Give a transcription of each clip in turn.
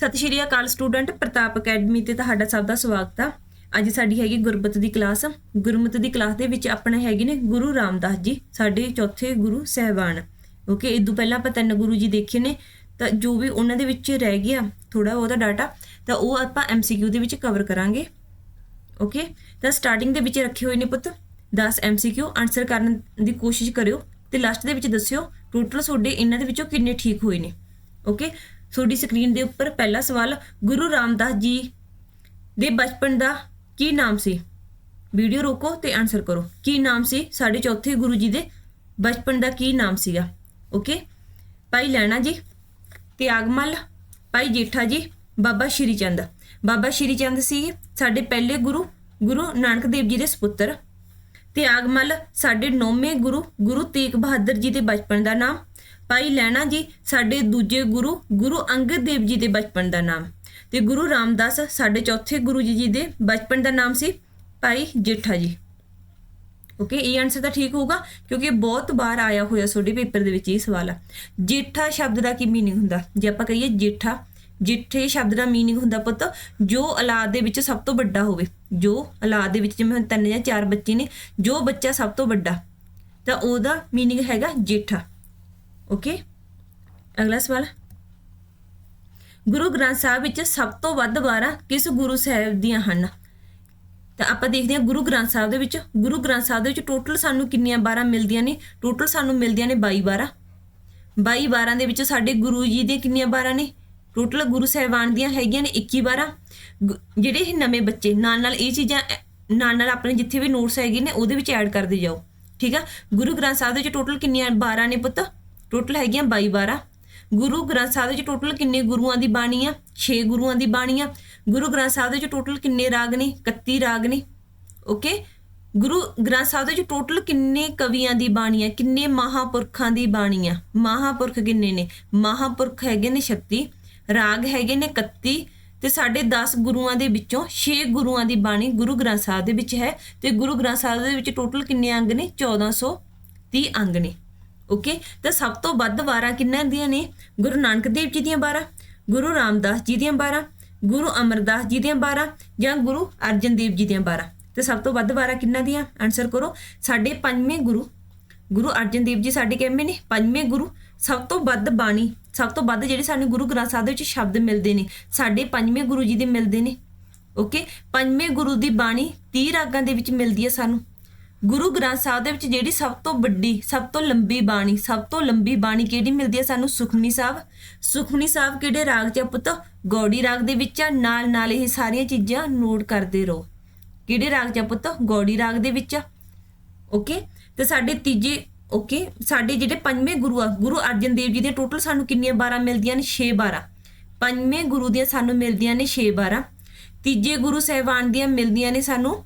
ਸਤਿ ਸ਼੍ਰੀ ਅਕਾਲ ਸਟੂਡੈਂਟ ਪ੍ਰਤਾਪ ਅਕੈਡਮੀ ਤੇ ਤੁਹਾਡਾ ਸਭ ਦਾ ਸਵਾਗਤ ਆ। ਅੱਜ ਸਾਡੀ ਹੈਗੀ ਗੁਰਮਤ ਦੀ ਕਲਾਸ ਗੁਰਮਤ ਦੀ ਕਲਾਸ ਦੇ ਵਿੱਚ ਆਪਣੇ ਹੈਗੇ ਨੇ ਗੁਰੂ ਰਾਮਦਾਸ ਜੀ, ਸਾਡੇ ਚੌਥੇ ਗੁਰੂ ਸਹਿਬਾਨ। ਓਕੇ ਇਦੋਂ ਪਹਿਲਾਂ ਆਪਾਂ ਤਿੰਨ ਗੁਰੂ ਜੀ ਦੇਖੇ ਨੇ, ਤਾਂ ਜੋ ਵੀ ਉਹਨਾਂ ਦੇ ਵਿੱਚ ਰਹਿ ਗਿਆ ਥੋੜਾ ਉਹਦਾ ਡਾਟਾ ਤਾਂ ਉਹ ਆਪਾਂ ਐਮਸੀਕਿਊ ਦੇ ਵਿੱਚ ਕਵਰ ਕਰਾਂਗੇ। ਓਕੇ ਤਾਂ ਸਟਾਰਟਿੰਗ ਦੇ ਵਿੱਚ ਰੱਖੇ ਹੋਏ ਨੇ ਪੁੱਤ 10 ਐਮਸੀਕਿਊ ਆਨਸਰ ਕਰਨ ਦੀ ਕੋਸ਼ਿਸ਼ ਕਰਿਓ ਤੇ ਲਾਸਟ ਦੇ ਵਿੱਚ ਦੱਸਿਓ ਟੋਟਲ ਤੁਹਾਡੇ ਇਹਨਾਂ ਦੇ ਵਿੱਚੋਂ ਕਿੰਨੇ ਠੀਕ ਹੋਏ ਨੇ। ਓਕੇ ਤੁਹਾਡੀ ਸਕਰੀਨ ਦੇ ਉੱਪਰ ਪਹਿਲਾ ਸਵਾਲ ਗੁਰੂ ਰਾਮਦਾਸ ਜੀ ਦੇ ਬਚਪਨ ਦਾ ਕੀ ਨਾਮ ਸੀ? ਵੀਡੀਓ ਰੋਕੋ ਤੇ ਆਨਸਰ ਕਰੋ। ਕੀ ਨਾਮ ਸੀ? ਸਾਡੇ ਚੌਥੇ ਗੁਰੂ ਜੀ ਦੇ ਬਚਪਨ ਦਾ ਕੀ ਨਾਮ ਸੀਗਾ? ਓਕੇ ਭਾਈ ਲੈਣਾ ਜੀ, ਤਿਆਗਮਲ, ਭਾਈ ਜੇਠਾ ਜੀ, ਬਾਬਾ ਸ਼੍ਰੀ ਚੰਦ। ਬਾਬਾ ਸ਼੍ਰੀ ਚੰਦ ਸੀ ਸਾਡੇ ਪਹਿਲੇ ਗੁਰੂ ਗੁਰੂ ਨਾਨਕ ਦੇਵ ਜੀ ਦੇ ਸੁਪੁੱਤਰ। ਤਿਆਗਮਲ ਸਾਡੇ ਨੌਵੇਂ ਗੁਰੂ ਗੁਰੂ ਤੇਗ ਬਹਾਦਰ ਜੀ ਦੇ ਬਚਪਨ ਦਾ ਨਾਮ। ਭਾਈ ਲੈਣਾ ਜੀ ਸਾਡੇ ਦੂਜੇ ਗੁਰੂ ਗੁਰੂ ਅੰਗਦ ਦੇਵ ਜੀ ਦੇ ਬਚਪਨ ਦਾ ਨਾਮ। ਤੇ ਗੁਰੂ ਰਾਮਦਾਸ ਸਾਡੇ ਚੌਥੇ ਗੁਰੂ ਜੀ ਜੀ ਦੇ ਬਚਪਨ ਦਾ ਨਾਮ ਸੀ ਭਾਈ ਜੇਠਾ ਜੀ। ਓਕੇ ਇਹ ਆਨਸਰ ਤਾਂ ਠੀਕ ਹੋਊਗਾ, ਕਿਉਂਕਿ ਬਹੁਤ ਵਾਰ ਆਇਆ ਹੋਇਆ ਤੁਹਾਡੇ ਪੇਪਰ ਦੇ ਵਿੱਚ ਇਹ ਸਵਾਲ ਆ। ਜੇਠਾ ਸ਼ਬਦ ਦਾ ਕੀ ਮੀਨਿੰਗ ਹੁੰਦਾ? ਜੇ ਆਪਾਂ ਕਹੀਏ ਜੇਠਾ, ਜਿੱਠੇ ਸ਼ਬਦ ਦਾ ਮੀਨਿੰਗ ਹੁੰਦਾ ਪੁੱਤ, ਜੋ ਔਲਾਦ ਦੇ ਵਿੱਚ ਸਭ ਤੋਂ ਵੱਡਾ ਹੋਵੇ। ਜੋ ਔਲਾਦ ਦੇ ਵਿੱਚ ਜਿਵੇਂ ਹੁਣ ਤਿੰਨ ਜਾਂ ਚਾਰ ਬੱਚੇ ਨੇ, ਜੋ ਬੱਚਾ ਸਭ ਤੋਂ ਵੱਡਾ, ਤਾਂ ਉਹਦਾ ਮੀਨਿੰਗ ਹੈਗਾ ਜੇਠਾ। ਓਕੇ? ਅਗਲਾ ਸਵਾਲ ਗੁਰੂ ਗ੍ਰੰਥ ਸਾਹਿਬ ਵਿੱਚ ਸਭ ਤੋਂ ਵੱਧ ਵਾਰਾਂ ਕਿਸ ਗੁਰੂ ਸਾਹਿਬ ਦੀਆਂ ਹਨ? ਤਾਂ ਆਪਾਂ ਦੇਖਦੇ ਹਾਂ ਗੁਰੂ ਗ੍ਰੰਥ ਸਾਹਿਬ ਦੇ ਵਿੱਚ। ਗੁਰੂ ਗ੍ਰੰਥ ਸਾਹਿਬ ਦੇ ਵਿੱਚ ਟੋਟਲ ਸਾਨੂੰ ਕਿੰਨੀਆਂ ਵਾਰਾਂ ਮਿਲਦੀਆਂ ਨੇ? ਟੋਟਲ ਸਾਨੂੰ ਮਿਲਦੀਆਂ ਨੇ 22 ਵਾਰਾਂ। 22 ਵਾਰਾਂ ਦੇ ਵਿੱਚ ਸਾਡੇ ਗੁਰੂ ਜੀ ਦੀਆਂ ਕਿੰਨੀਆਂ ਵਾਰਾਂ ਨੇ? ਟੋਟਲ ਗੁਰੂ ਸਾਹਿਬਾਨ ਦੀਆਂ ਹੈਗੀਆਂ ਨੇ 21 ਵਾਰਾਂ। ਗੁ- ਜਿਹੜੇ ਇਹ ਨਵੇਂ ਬੱਚੇ, ਨਾਲ ਨਾਲ ਇਹ ਚੀਜ਼ਾਂ ਐ- ਨਾਲ ਨਾਲ ਆਪਣੇ ਜਿੱਥੇ ਵੀ ਨੋਟਸ ਹੈਗੇ ਨੇ ਉਹਦੇ ਵਿੱਚ ਐਡ ਕਰਦੇ ਜਾਓ। ਠੀਕ ਆ? ਗੁਰੂ ਗ੍ਰੰਥ ਸਾਹਿਬ ਦੇ ਵਿੱਚ ਟੋਟਲ ਕਿੰਨੀਆਂ ਵਾਰਾਂ ਨੇ ਪੁੱਤ? ਟੋਟਲ ਹੈਗੀਆਂ 22 ਵਾਰਾਂ ਗੁਰੂ ਗ੍ਰੰਥ ਸਾਹਿਬ ਦੇ ਵਿੱਚ ਟੋਟਲ ਕਿੰਨੇ ਗੁਰੂਆਂ ਦੀ ਬਾਣੀ ਆ? 6 ਗੁਰੂਆਂ ਦੀ ਬਾਣੀ ਆ। ਗੁਰੂ ਗ੍ਰੰਥ ਸਾਹਿਬ ਦੇ ਵਿੱਚ ਟੋਟਲ ਕਿੰਨੇ ਰਾਗ ਨੇ? 31 ਰਾਗ ਨੇ। ਓਕੇ? ਗੁਰੂ ਗ੍ਰੰਥ ਸਾਹਿਬ ਦੇ ਵਿੱਚ ਟੋਟਲ ਕਿੰਨੇ ਕਵੀਆਂ ਦੀ ਬਾਣੀ ਆ? ਕਿੰਨੇ ਮਹਾਪੁਰਖਾਂ ਦੀ ਬਾਣੀ ਆ? ਮਹਾਪੁਰਖ ਕਿੰਨੇ ਨੇ? ਮਹਾਪੁਰਖ ਹੈਗੇ ਨੇ 36 ਰਾਗ ਹੈਗੇ ਨੇ 31 ਤੇ ਸਾਡੇ 10 ਗੁਰੂਆਂ ਦੇ ਵਿੱਚੋਂ 6 ਗੁਰੂਆਂ ਦੀ ਬਾਣੀ ਗੁਰੂ ਗ੍ਰੰਥ ਸਾਹਿਬ ਦੇ ਵਿੱਚ ਹੈ ਤੇ ਗੁਰੂ ਗ੍ਰੰਥ ਸਾਹਿਬ ਦੇ ਵਿੱਚ ਟੋਟਲ ਕਿੰਨੇ ਅੰਗ ਨੇ? 1430 ਅੰਗ ਨੇ। ਓਕੇ ਤਾਂ ਸਭ ਤੋਂ ਵੱਧ ਵਾਰਾਂ ਕਿੰਨਾਂ ਦੀਆਂ ਨੇ? ਗੁਰੂ ਨਾਨਕ ਦੇਵ ਜੀ ਦੀਆਂ 12 ਗੁਰੂ ਰਾਮਦਾਸ ਜੀ ਦੀਆਂ 12 ਗੁਰੂ ਅਮਰਦਾਸ ਜੀ ਦੀਆਂ 12 ਜਾਂ ਗੁਰੂ ਅਰਜਨ ਦੇਵ ਜੀ ਦੀਆਂ 12 ਤੇ ਸਭ ਤੋਂ ਵੱਧ ਵਾਰਾਂ ਕਿੰਨਾਂ ਦੀਆਂ? ਆਨਸਰ ਕਰੋ। ਸਾਡੇ ਪੰਜਵੇਂ ਗੁਰੂ ਗੁਰੂ ਅਰਜਨ ਦੇਵ ਜੀ ਸਾਡੇ ਕਿਵੇਂ ਨੇ, ਪੰਜਵੇਂ ਗੁਰੂ, ਸਭ ਤੋਂ ਵੱਧ ਬਾਣੀ, ਸਭ ਤੋਂ ਵੱਧ ਜਿਹੜੇ ਸਾਨੂੰ ਗੁਰੂ ਗ੍ਰੰਥ ਸਾਹਿਬ ਦੇ ਵਿੱਚ ਸ਼ਬਦ ਮਿਲਦੇ ਨੇ, ਸਾਡੇ ਪੰਜਵੇਂ ਗੁਰੂ ਜੀ ਦੇ ਮਿਲਦੇ ਨੇ। ਓਕੇ ਪੰਜਵੇਂ ਗੁਰੂ ਦੀ ਬਾਣੀ 30 ਰਾਗਾਂ ਦੇ ਵਿੱਚ ਮਿਲਦੀ ਹੈ ਸਾਨੂੰ। ਗੁਰੂ ਗ੍ਰੰਥ ਸਾਹਿਬ ਦੇ ਵਿੱਚ ਜਿਹੜੀ ਸਭ ਤੋਂ ਵੱਡੀ, ਸਭ ਤੋਂ ਲੰਬੀ ਬਾਣੀ, ਸਭ ਤੋਂ ਲੰਬੀ ਬਾਣੀ ਕਿਹੜੀ ਮਿਲਦੀ ਹੈ ਸਾਨੂੰ? ਸੁਖਮਨੀ ਸਾਹਿਬ। ਸੁਖਮਨੀ ਸਾਹਿਬ ਕਿਹੜੇ ਰਾਗ 'ਚ ਪੁੱਤ? ਗੌੜੀ ਰਾਗ ਦੇ ਵਿੱਚ ਆ ਨਾਲ ਨਾਲ ਇਹ ਸਾਰੀਆਂ ਚੀਜ਼ਾਂ ਨੋਟ ਕਰਦੇ ਰਹੋ। ਕਿਹੜੇ ਰਾਗ 'ਚ ਪੁੱਤ? ਗੌੜੀ ਰਾਗ ਦੇ ਵਿੱਚ ਆ। ਓਕੇ? ਤੇ ਸਾਡੇ ਤੀਜੇ, ਓਕੇ? ਸਾਡੇ ਜਿਹੜੇ ਪੰਜਵੇਂ ਗੁਰੂ ਆ, ਗੁਰੂ ਅਰਜਨ ਦੇਵ ਜੀ ਦੇ ਟੋਟਲ ਸਾਨੂੰ ਕਿੰਨੀਆਂ 12 ਮਿਲਦੀਆਂ ਨੇ? 6 12 ਪੰਜਵੇਂ ਗੁਰੂ ਦੀਆਂ ਸਾਨੂੰ ਮਿਲਦੀਆਂ ਨੇ 6 12 ਤੀਜੇ ਗੁਰੂ ਸਹਿਬਾਨ ਦੀਆਂ ਮਿਲਦੀਆਂ ਨੇ ਸਾਨੂੰ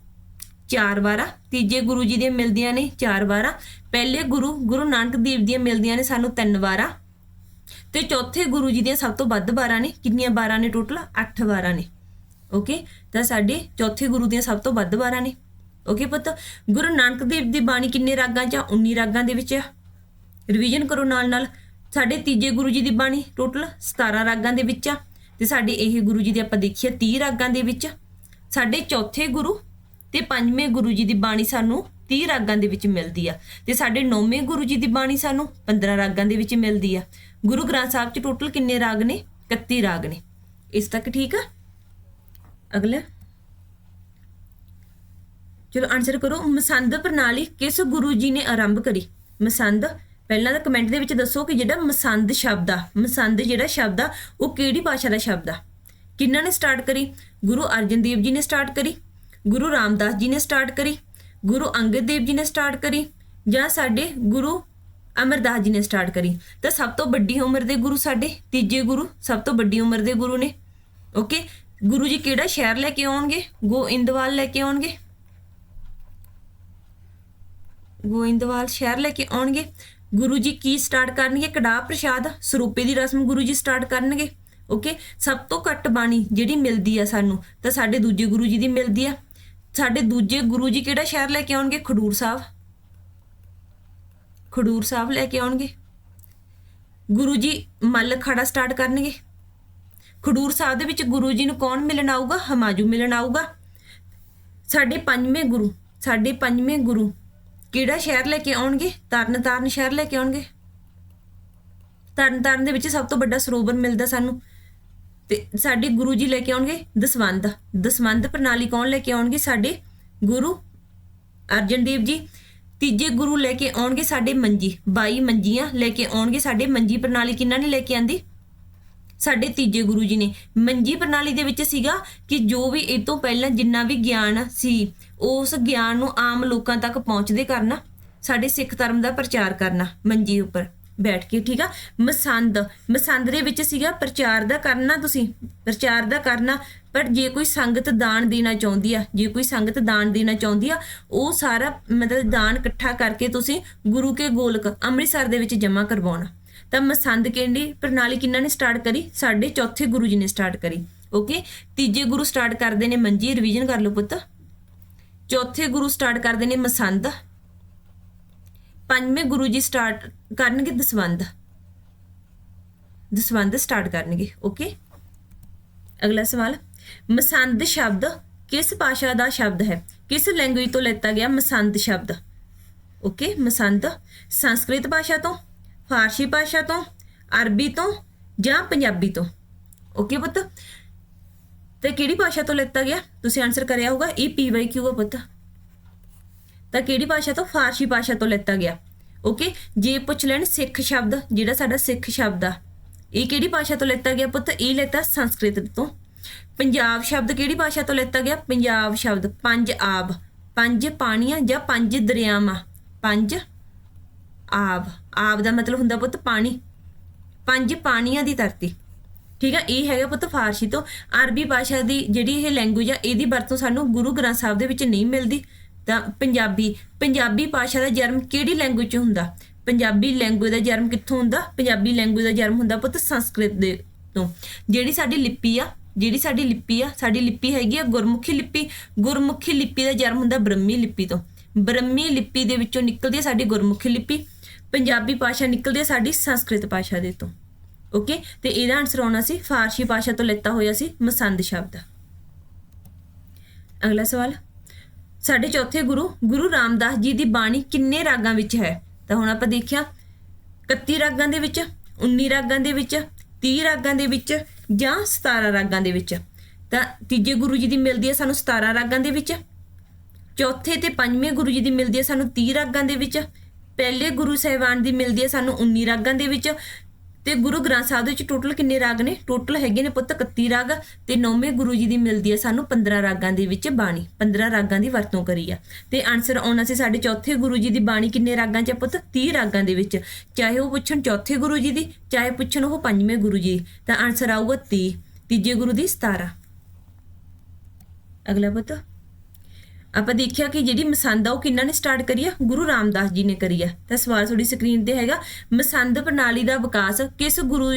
4 12 ਤੀਜੇ ਗੁਰੂ ਜੀ ਦੀਆਂ ਮਿਲਦੀਆਂ ਨੇ 4 12 ਪਹਿਲੇ ਗੁਰੂ ਗੁਰੂ ਨਾਨਕ ਦੇਵ ਦੀਆਂ ਮਿਲਦੀਆਂ ਨੇ ਸਾਨੂੰ 3 12 ਤੇ ਚੌਥੇ ਗੁਰੂ ਜੀ ਦੀਆਂ ਸਭ ਤੋਂ ਵੱਧ 12 ਨੇ, ਕਿੰਨੀਆਂ 12 ਨੇ ਟੋਟਲ 8 12 ਨੇ। ਓਕੇ ਤਾਂ ਸਾਡੇ ਚੌਥੇ ਗੁਰੂ ਦੀਆਂ ਸਭ ਤੋਂ ਵੱਧ 12 ਨੇ। ਓਕੇ ਪੁੱਤ? ਗੁਰੂ ਨਾਨਕ ਦੇਵ ਦੀ ਬਾਣੀ ਕਿੰਨੇ ਰਾਗਾਂ 'ਚ ਆ? 19 ਰਾਗਾਂ ਦੇ ਵਿੱਚ ਆ। ਰਿਵੀਜ਼ਨ ਕਰੋ ਨਾਲ ਨਾਲ। ਸਾਡੇ ਤੀਜੇ ਗੁਰੂ ਜੀ ਦੀ ਬਾਣੀ ਟੋਟਲ 17 ਰਾਗਾਂ ਦੇ ਵਿੱਚ ਆ। ਤੇ ਸਾਡੇ ਇਹ ਗੁਰੂ ਜੀ ਦੇ ਆਪਾਂ ਦੇਖੀਏ 30 ਰਾਗਾਂ ਦੇ ਵਿੱਚ ਸਾਡੇ ਚੌਥੇ ਗੁਰੂ ਤੇ ਪੰਜਵੇਂ ਗੁਰੂ ਜੀ ਦੀ ਬਾਣੀ ਸਾਨੂੰ 30 ਰਾਗਾਂ ਦੇ ਵਿੱਚ ਮਿਲਦੀ ਆ। ਤੇ ਸਾਡੇ ਨੌਵੇਂ ਗੁਰੂ ਜੀ ਦੀ ਬਾਣੀ ਸਾਨੂੰ 15 ਰਾਗਾਂ ਦੇ ਵਿੱਚ ਮਿਲਦੀ ਆ। ਗੁਰੂ ਗ੍ਰੰਥ ਸਾਹਿਬ 'ਚ ਟੋਟਲ ਕਿੰਨੇ ਰਾਗ ਨੇ? 31 ਰਾਗ ਨੇ। ਇਸ ਤੱਕ ਠੀਕ ਆ? ਅਗਲਾ। ਚਲੋ ਆਨਸਰ ਕਰੋ, ਮਸੰਦ ਪ੍ਰਣਾਲੀ ਕਿਸ ਗੁਰੂ ਜੀ ਨੇ ਆਰੰਭ ਕਰੀ? ਮਸੰਦ, ਪਹਿਲਾਂ ਤਾਂ ਕਮੈਂਟ ਦੇ ਵਿੱਚ ਦੱਸੋ ਕਿ ਜਿਹੜਾ ਮਸੰਦ ਸ਼ਬਦ ਆ, ਮਸੰਦ ਜਿਹੜਾ ਸ਼ਬਦ ਆ, ਉਹ ਕਿਹੜੀ ਭਾਸ਼ਾ ਦਾ ਸ਼ਬਦ ਆ? ਕਿੰਨਾਂ ਨੇ ਸਟਾਰਟ ਕਰੀ? ਗੁਰੂ ਅਰਜਨ ਦੇਵ ਜੀ ਨੇ ਸਟਾਰਟ ਕਰੀ। ਗੁਰੂ ਰਾਮਦਾਸ ਜੀ ਨੇ ਸਟਾਰਟ ਕਰੀ, ਗੁਰੂ ਅੰਗਦ ਦੇਵ ਜੀ ਨੇ ਸਟਾਰਟ ਕਰੀ, ਜਾਂ ਸਾਡੇ ਗੁਰੂ ਅਮਰਦਾਸ ਜੀ ਨੇ ਸਟਾਰਟ ਕਰੀ। ਤਾਂ ਸਭ ਤੋਂ ਵੱਡੀ ਉਮਰ ਦੇ ਗੁਰੂ ਸਾਡੇ, ਤੀਜੇ ਗੁਰੂ ਸਭ ਤੋਂ ਵੱਡੀ ਉਮਰ ਦੇ ਗੁਰੂ ਨੇ। ਓਕੇ ਗੁਰੂ ਜੀ ਕਿਹੜਾ ਸ਼ਹਿਰ ਲੈ ਕੇ ਆਉਣਗੇ? ਗੋਇੰਦਵਾਲ ਲੈ ਕੇ ਆਉਣਗੇ? ਗੋਇੰਦਵਾਲ ਸ਼ਹਿਰ ਲੈ ਕੇ ਆਉਣਗੇ। ਗੁਰੂ ਜੀ ਕੀ ਸਟਾਰਟ ਕਰਨਗੇ? ਕੜਾ ਪ੍ਰਸ਼ਾਦ ਸਰੂਪੇ ਦੀ ਰਸਮ ਗੁਰੂ ਜੀ ਸਟਾਰਟ ਕਰਨਗੇ। ਓਕੇ ਸਭ ਤੋਂ ਘੱਟ ਬਾਣੀ ਜਿਹੜੀ ਮਿਲਦੀ ਆ ਸਾਨੂੰ, ਤਾਂ ਸਾਡੇ ਦੂਜੇ ਗੁਰੂ ਜੀ ਦੀ ਮਿਲਦੀ ਆ। ਸਾਡੇ ਦੂਜੇ ਗੁਰੂ ਜੀ ਕਿਹੜਾ ਸ਼ਹਿਰ ਲੈ ਕੇ ਆਉਣਗੇ? ਖਡੂਰ ਸਾਹਿਬ। ਖਡੂਰ ਸਾਹਿਬ ਲੈ ਕੇ ਆਉਣਗੇ। ਗੁਰੂ ਜੀ ਮੱਲ ਖੜਾ ਸਟਾਰਟ ਕਰਨਗੇ। ਖਡੂਰ ਸਾਹਿਬ ਦੇ ਵਿੱਚ ਗੁਰੂ ਜੀ ਨੂੰ ਕੌਣ ਮਿਲਣ ਆਊਗਾ? ਹਮਾਜੂ ਮਿਲਣ ਆਊਗਾ। ਸਾਡੇ ਪੰਜਵੇਂ ਗੁਰੂ, ਸਾਡੇ ਪੰਜਵੇਂ ਗੁਰੂ ਕਿਹੜਾ ਸ਼ਹਿਰ ਲੈ ਕੇ ਆਉਣਗੇ? ਤਰਨਤਾਰਨ ਸ਼ਹਿਰ ਲੈ ਕੇ ਆਉਣਗੇ। ਤਰਨਤਾਰਨ ਦੇ ਵਿੱਚ ਸਭ ਤੋਂ ਵੱਡਾ ਸਰੋਵਰ ਮਿਲਦਾ ਸਾਨੂੰ। ਤੇ ਸਾਡੇ ਗੁਰੂ ਜੀ ਲੈ ਕੇ ਆਉਣਗੇ ਦਸਵੰਧ ਦਸਵੰਧ ਪ੍ਰਣਾਲੀ ਕੌਣ ਲੈ ਕੇ ਆਉਣਗੇ? ਸਾਡੇ ਗੁਰੂ ਅਰਜਨ ਦੇਵ ਜੀ। ਤੀਜੇ ਗੁਰੂ ਲੈ ਕੇ ਆਉਣਗੇ ਸਾਡੇ ਮੰਜੀ। 22 ਮੰਜੀਆਂ ਲੈ ਕੇ ਆਉਣਗੇ ਸਾਡੇ। ਮੰਜੀ ਪ੍ਰਣਾਲੀ ਕਿੰਨਾਂ ਨੇ ਲੈ ਕੇ ਆਂਦੀ? ਸਾਡੇ ਤੀਜੇ ਗੁਰੂ ਜੀ ਨੇ। ਮੰਜੀ ਪ੍ਰਣਾਲੀ ਦੇ ਵਿੱਚ ਸੀਗਾ ਕਿ ਜੋ ਵੀ ਇਹ ਤੋਂ ਪਹਿਲਾਂ ਜਿੰਨਾ ਵੀ ਗਿਆਨ ਸੀ, ਉਸ ਗਿਆਨ ਨੂੰ ਆਮ ਲੋਕਾਂ ਤੱਕ ਪਹੁੰਚਦੇ ਕਰਨਾ, ਸਾਡੇ ਸਿੱਖ ਧਰਮ ਦਾ ਪ੍ਰਚਾਰ ਕਰਨਾ ਮੰਜੀ ਉੱਪਰ। ਬੈਠ ਕੇ, ਠੀਕ ਆ? ਮਸੰਦ ਮਸੰਦ ਦੇ ਵਿੱਚ ਸੀਗਾ ਪ੍ਰਚਾਰ ਦਾ ਕਰਨਾ ਤੁਸੀਂ, ਪ੍ਰਚਾਰ ਦਾ ਕਰਨਾ, ਪਰ ਜੇ ਕੋਈ ਸੰਗਤ ਦਾਨ ਦੇਣਾ ਚਾਹੁੰਦੀ ਆ, ਜੇ ਕੋਈ ਸੰਗਤ ਦਾਨ ਦੇਣਾ ਚਾਹੁੰਦੀ ਆ, ਉਹ ਸਾਰਾ ਮਤਲਬ ਦਾਨ ਇਕੱਠਾ ਕਰਕੇ ਤੁਸੀਂ ਗੁਰੂ ਕੇ ਗੋਲਕ ਅੰਮ੍ਰਿਤਸਰ ਦੇ ਵਿੱਚ ਜਮ੍ਹਾਂ ਕਰਵਾਉਣਾ। ਤਾਂ ਮਸੰਦ ਕਹਿੰਦੀ, ਪ੍ਰਣਾਲੀ ਕਿੰਨਾਂ ਨੇ ਸਟਾਰਟ ਕਰੀ? ਸਾਡੇ ਚੌਥੇ ਗੁਰੂ ਜੀ ਨੇ ਸਟਾਰਟ ਕਰੀ। ਓਕੇ? ਤੀਜੇ ਗੁਰੂ ਸਟਾਰਟ ਕਰਦੇ ਨੇ ਮੰਜੀ ਰਿਵੀਜ਼ਨ ਕਰ ਲਓ ਪੁੱਤ। ਚੌਥੇ ਗੁਰੂ ਸਟਾਰਟ ਕਰਦੇ ਨੇ ਮਸੰਦ। ਪੰਜਵੇਂ ਗੁਰੂ ਜੀ ਸਟਾਰਟ ਕਰਨਗੇ, ਦਸਵੰਧ। ਦਸਵੰਧ ਸਟਾਰਟ ਕਰਨਗੇ ਓਕੇ ਅਗਲਾ ਸਵਾਲ, ਮਸੰਦ ਸ਼ਬਦ ਕਿਸ ਭਾਸ਼ਾ ਦਾ ਸ਼ਬਦ ਹੈ? ਕਿਸ ਲੈਂਗੁਏਜ ਤੋਂ ਲੈਤਾ ਗਿਆ ਮਸੰਦ ਸ਼ਬਦ? ਓਕੇ ਮਸੰਦ ਸੰਸਕ੍ਰਿਤ ਭਾਸ਼ਾ ਤੋਂ, ਫਾਰਸੀ ਭਾਸ਼ਾ ਤੋਂ, ਅਰਬੀ ਤੋਂ ਜਾਂ ਪੰਜਾਬੀ ਤੋਂ? ਓਕੇ ਪੁੱਤ? ਤੇ ਕਿਹੜੀ ਭਾਸ਼ਾ ਤੋਂ ਲੈਤਾ ਗਿਆ? ਤੁਸੀਂ ਆਨਸਰ ਕਰਿਆ ਹੋਊਗਾ, ਇਹ ਪੀਵਾਈਕਿਊ ਆ ਪੁੱਤ? ਤਾਂ ਕਿਹੜੀ ਭਾਸ਼ਾ ਤੋਂ? ਫਾਰਸੀ ਭਾਸ਼ਾ ਤੋਂ ਲਿੱਤਾ ਗਿਆ। ਓਕੇ ਜੇ ਪੁੱਛ ਲੈਣ ਸਿੱਖ ਸ਼ਬਦ, ਜਿਹੜਾ ਸਾਡਾ ਸਿੱਖ ਸ਼ਬਦ ਆ, ਇਹ ਕਿਹੜੀ ਭਾਸ਼ਾ ਤੋਂ ਲੈਤਾ ਗਿਆ ਪੁੱਤ? ਇਹ ਲੈਤਾ ਸੰਸਕ੍ਰਿਤ ਤੋਂ। ਪੰਜਾਬ ਸ਼ਬਦ ਕਿਹੜੀ ਭਾਸ਼ਾ ਤੋਂ ਲੈਤਾ ਗਿਆ? ਪੰਜਾਬ ਸ਼ਬਦ, ਪੰਜ ਆਬ। ਪੰਜ ਪਾਣੀਆਂ ਜਾਂ ਪੰਜ ਦਰਿਆਵਾਂ? ਪੰਜ ਆਬ। ਆਬ ਦਾ ਮਤਲਬ ਹੁੰਦਾ ਪੁੱਤ ਪਾਣੀ। ਪੰਜ ਪਾਣੀਆਂ ਦੀ ਧਰਤੀ। ਠੀਕ ਆ? ਇਹ ਹੈਗਾ ਪੁੱਤ ਫਾਰਸੀ ਤੋਂ। ਅਰਬੀ ਭਾਸ਼ਾ ਦੀ ਜਿਹੜੀ ਇਹ ਲੈਂਗੁਏਜ ਆ, ਇਹਦੀ ਵਰਤੋਂ ਸਾਨੂੰ ਗੁਰੂ ਗ੍ਰੰਥ ਸਾਹਿਬ ਦੇ ਵਿੱਚ ਨਹੀਂ ਮਿਲਦੀ। ਤਾਂ ਪੰਜਾਬੀ ਪੰਜਾਬੀ ਭਾਸ਼ਾ ਦਾ ਜਨਮ ਕਿਹੜੀ ਲੈਂਗੁਏਜ 'ਚ ਹੁੰਦਾ? ਪੰਜਾਬੀ ਲੈਂਗੁਏਜ ਦਾ ਜਨਮ ਕਿੱਥੋਂ ਹੁੰਦਾ? ਪੰਜਾਬੀ ਲੈਂਗੁਏਜ ਦਾ ਜਨਮ ਹੁੰਦਾ ਪੁੱਤ ਸੰਸਕ੍ਰਿਤ ਦੇ ਤੋਂ। ਜਿਹੜੀ ਸਾਡੀ ਲਿਪੀ ਆ, ਜਿਹੜੀ ਸਾਡੀ ਲਿਪੀ ਆ, ਸਾਡੀ ਲਿਪੀ ਹੈਗੀ ਆ ਗੁਰਮੁਖੀ ਲਿਪੀ। ਗੁਰਮੁਖੀ ਲਿਪੀ ਦਾ ਜਨਮ ਹੁੰਦਾ ਬ੍ਰਹਮੀ ਲਿਪੀ ਤੋਂ। ਬ੍ਰਹਮੀ ਲਿਪੀ ਦੇ ਵਿੱਚੋਂ ਨਿਕਲਦੀ ਹੈ ਸਾਡੀ ਗੁਰਮੁਖੀ ਲਿਪੀ। ਪੰਜਾਬੀ ਭਾਸ਼ਾ ਨਿਕਲਦੀ ਹੈ ਸਾਡੀ ਸੰਸਕ੍ਰਿਤ ਭਾਸ਼ਾ ਦੇ ਤੋਂ। ਓਕੇ ਤੇ ਇਹਦਾ ਆਨਸਰ ਆਉਣਾ ਸੀ, ਫਾਰਸੀ ਭਾਸ਼ਾ ਤੋਂ ਲੈਤਾ ਹੋਇਆ ਸੀ ਮਸੰਦ ਸ਼ਬਦ। ਅਗਲਾ ਸਵਾਲ। ਸਾਡੇ ਚੌਥੇ ਗੁਰੂ ਗੁਰੂ ਰਾਮਦਾਸ ਜੀ ਦੀ ਬਾਣੀ ਕਿੰਨੇ ਰਾਗਾਂ ਵਿੱਚ ਹੈ? ਤਾਂ ਹੁਣ ਆਪਾਂ ਦੇਖਿਆ 31 ਰਾਗਾਂ ਦੇ ਵਿੱਚ 19 ਰਾਗਾਂ ਦੇ ਵਿੱਚ 30 ਰਾਗਾਂ ਦੇ ਵਿੱਚ ਜਾਂ 17 ਰਾਗਾਂ ਦੇ ਵਿੱਚ। ਤਾਂ ਤੀਜੇ ਗੁਰੂ ਜੀ ਦੀ ਮਿਲਦੀ ਹੈ ਸਾਨੂੰ 17 ਰਾਗਾਂ ਦੇ ਵਿੱਚ, ਚੌਥੇ ਤੇ ਪੰਜਵੇਂ ਗੁਰੂ ਜੀ ਦੀ ਮਿਲਦੀ ਹੈ ਸਾਨੂੰ 30 ਰਾਗਾਂ ਦੇ ਵਿੱਚ, ਪਹਿਲੇ ਗੁਰੂ ਸਾਹਿਬਾਨ ਦੀ ਮਿਲਦੀ ਹੈ ਸਾਨੂੰ 19 ਰਾਗਾਂ ਦੇ ਵਿੱਚ ਤੇ ਗੁਰੂ ਗ੍ਰੰਥ ਸਾਹਿਬ ਦੇ ਵਿੱਚ ਟੋਟਲ ਕਿੰਨੇ ਰਾਗ ਨੇ? ਟੋਟਲ ਹੈਗੇ ਨੇ ਪੁੱਤ 31 ਰਾਗ ਤੇ ਨੌਵੇਂ ਗੁਰੂ ਜੀ ਦੀ ਮਿਲਦੀ ਹੈ ਸਾਨੂੰ 15 ਰਾਗਾਂ ਦੇ ਵਿੱਚ ਬਾਣੀ 15 ਰਾਗਾਂ ਦੀ ਵਰਤੋਂ ਕਰੀ ਆ। ਤੇ ਆਨਸਰ ਆਉਣਾ ਸੀ ਸਾਡੇ ਚੌਥੇ ਗੁਰੂ ਜੀ ਦੀ ਬਾਣੀ ਕਿੰਨੇ ਰਾਗਾਂ 'ਚ ਪੁੱਤ? 30 ਰਾਗਾਂ ਦੇ ਵਿੱਚ। ਚਾਹੇ ਉਹ ਪੁੱਛਣ ਚੌਥੇ ਗੁਰੂ ਜੀ ਦੀ ਚਾਹੇ ਪੁੱਛਣ ਉਹ ਪੰਜਵੇਂ ਗੁਰੂ ਜੀ ਦੀ, ਤਾਂ ਆਨਸਰ ਆਊਗਾ 30 ਤੀਜੇ ਗੁਰੂ ਦੀ 17 ਅਗਲਾ ਪੁੱਤ। ਆਪਾਂ ਦੇਖਿਆ ਕਿ ਜਿਹੜੀ ਮਸੰਦ ਆ ਉਹ ਕਿੰਨਾ ਨੇ ਸਟਾਰਟ ਕਰੀ ਆ? ਗੁਰੂ ਰਾਮਦਾਸ ਜੀ ਨੇ ਕਰੀ ਆ। ਤਾਂ ਸਵਾਲ ਤੁਹਾਡੀ ਸਕਰੀਨ ਤੇ ਹੈਗਾ, ਮਸੰਦ ਪ੍ਰਣਾਲੀ ਦਾ ਵਿਕਾਸ ਕਿਸ ਗੁਰੂ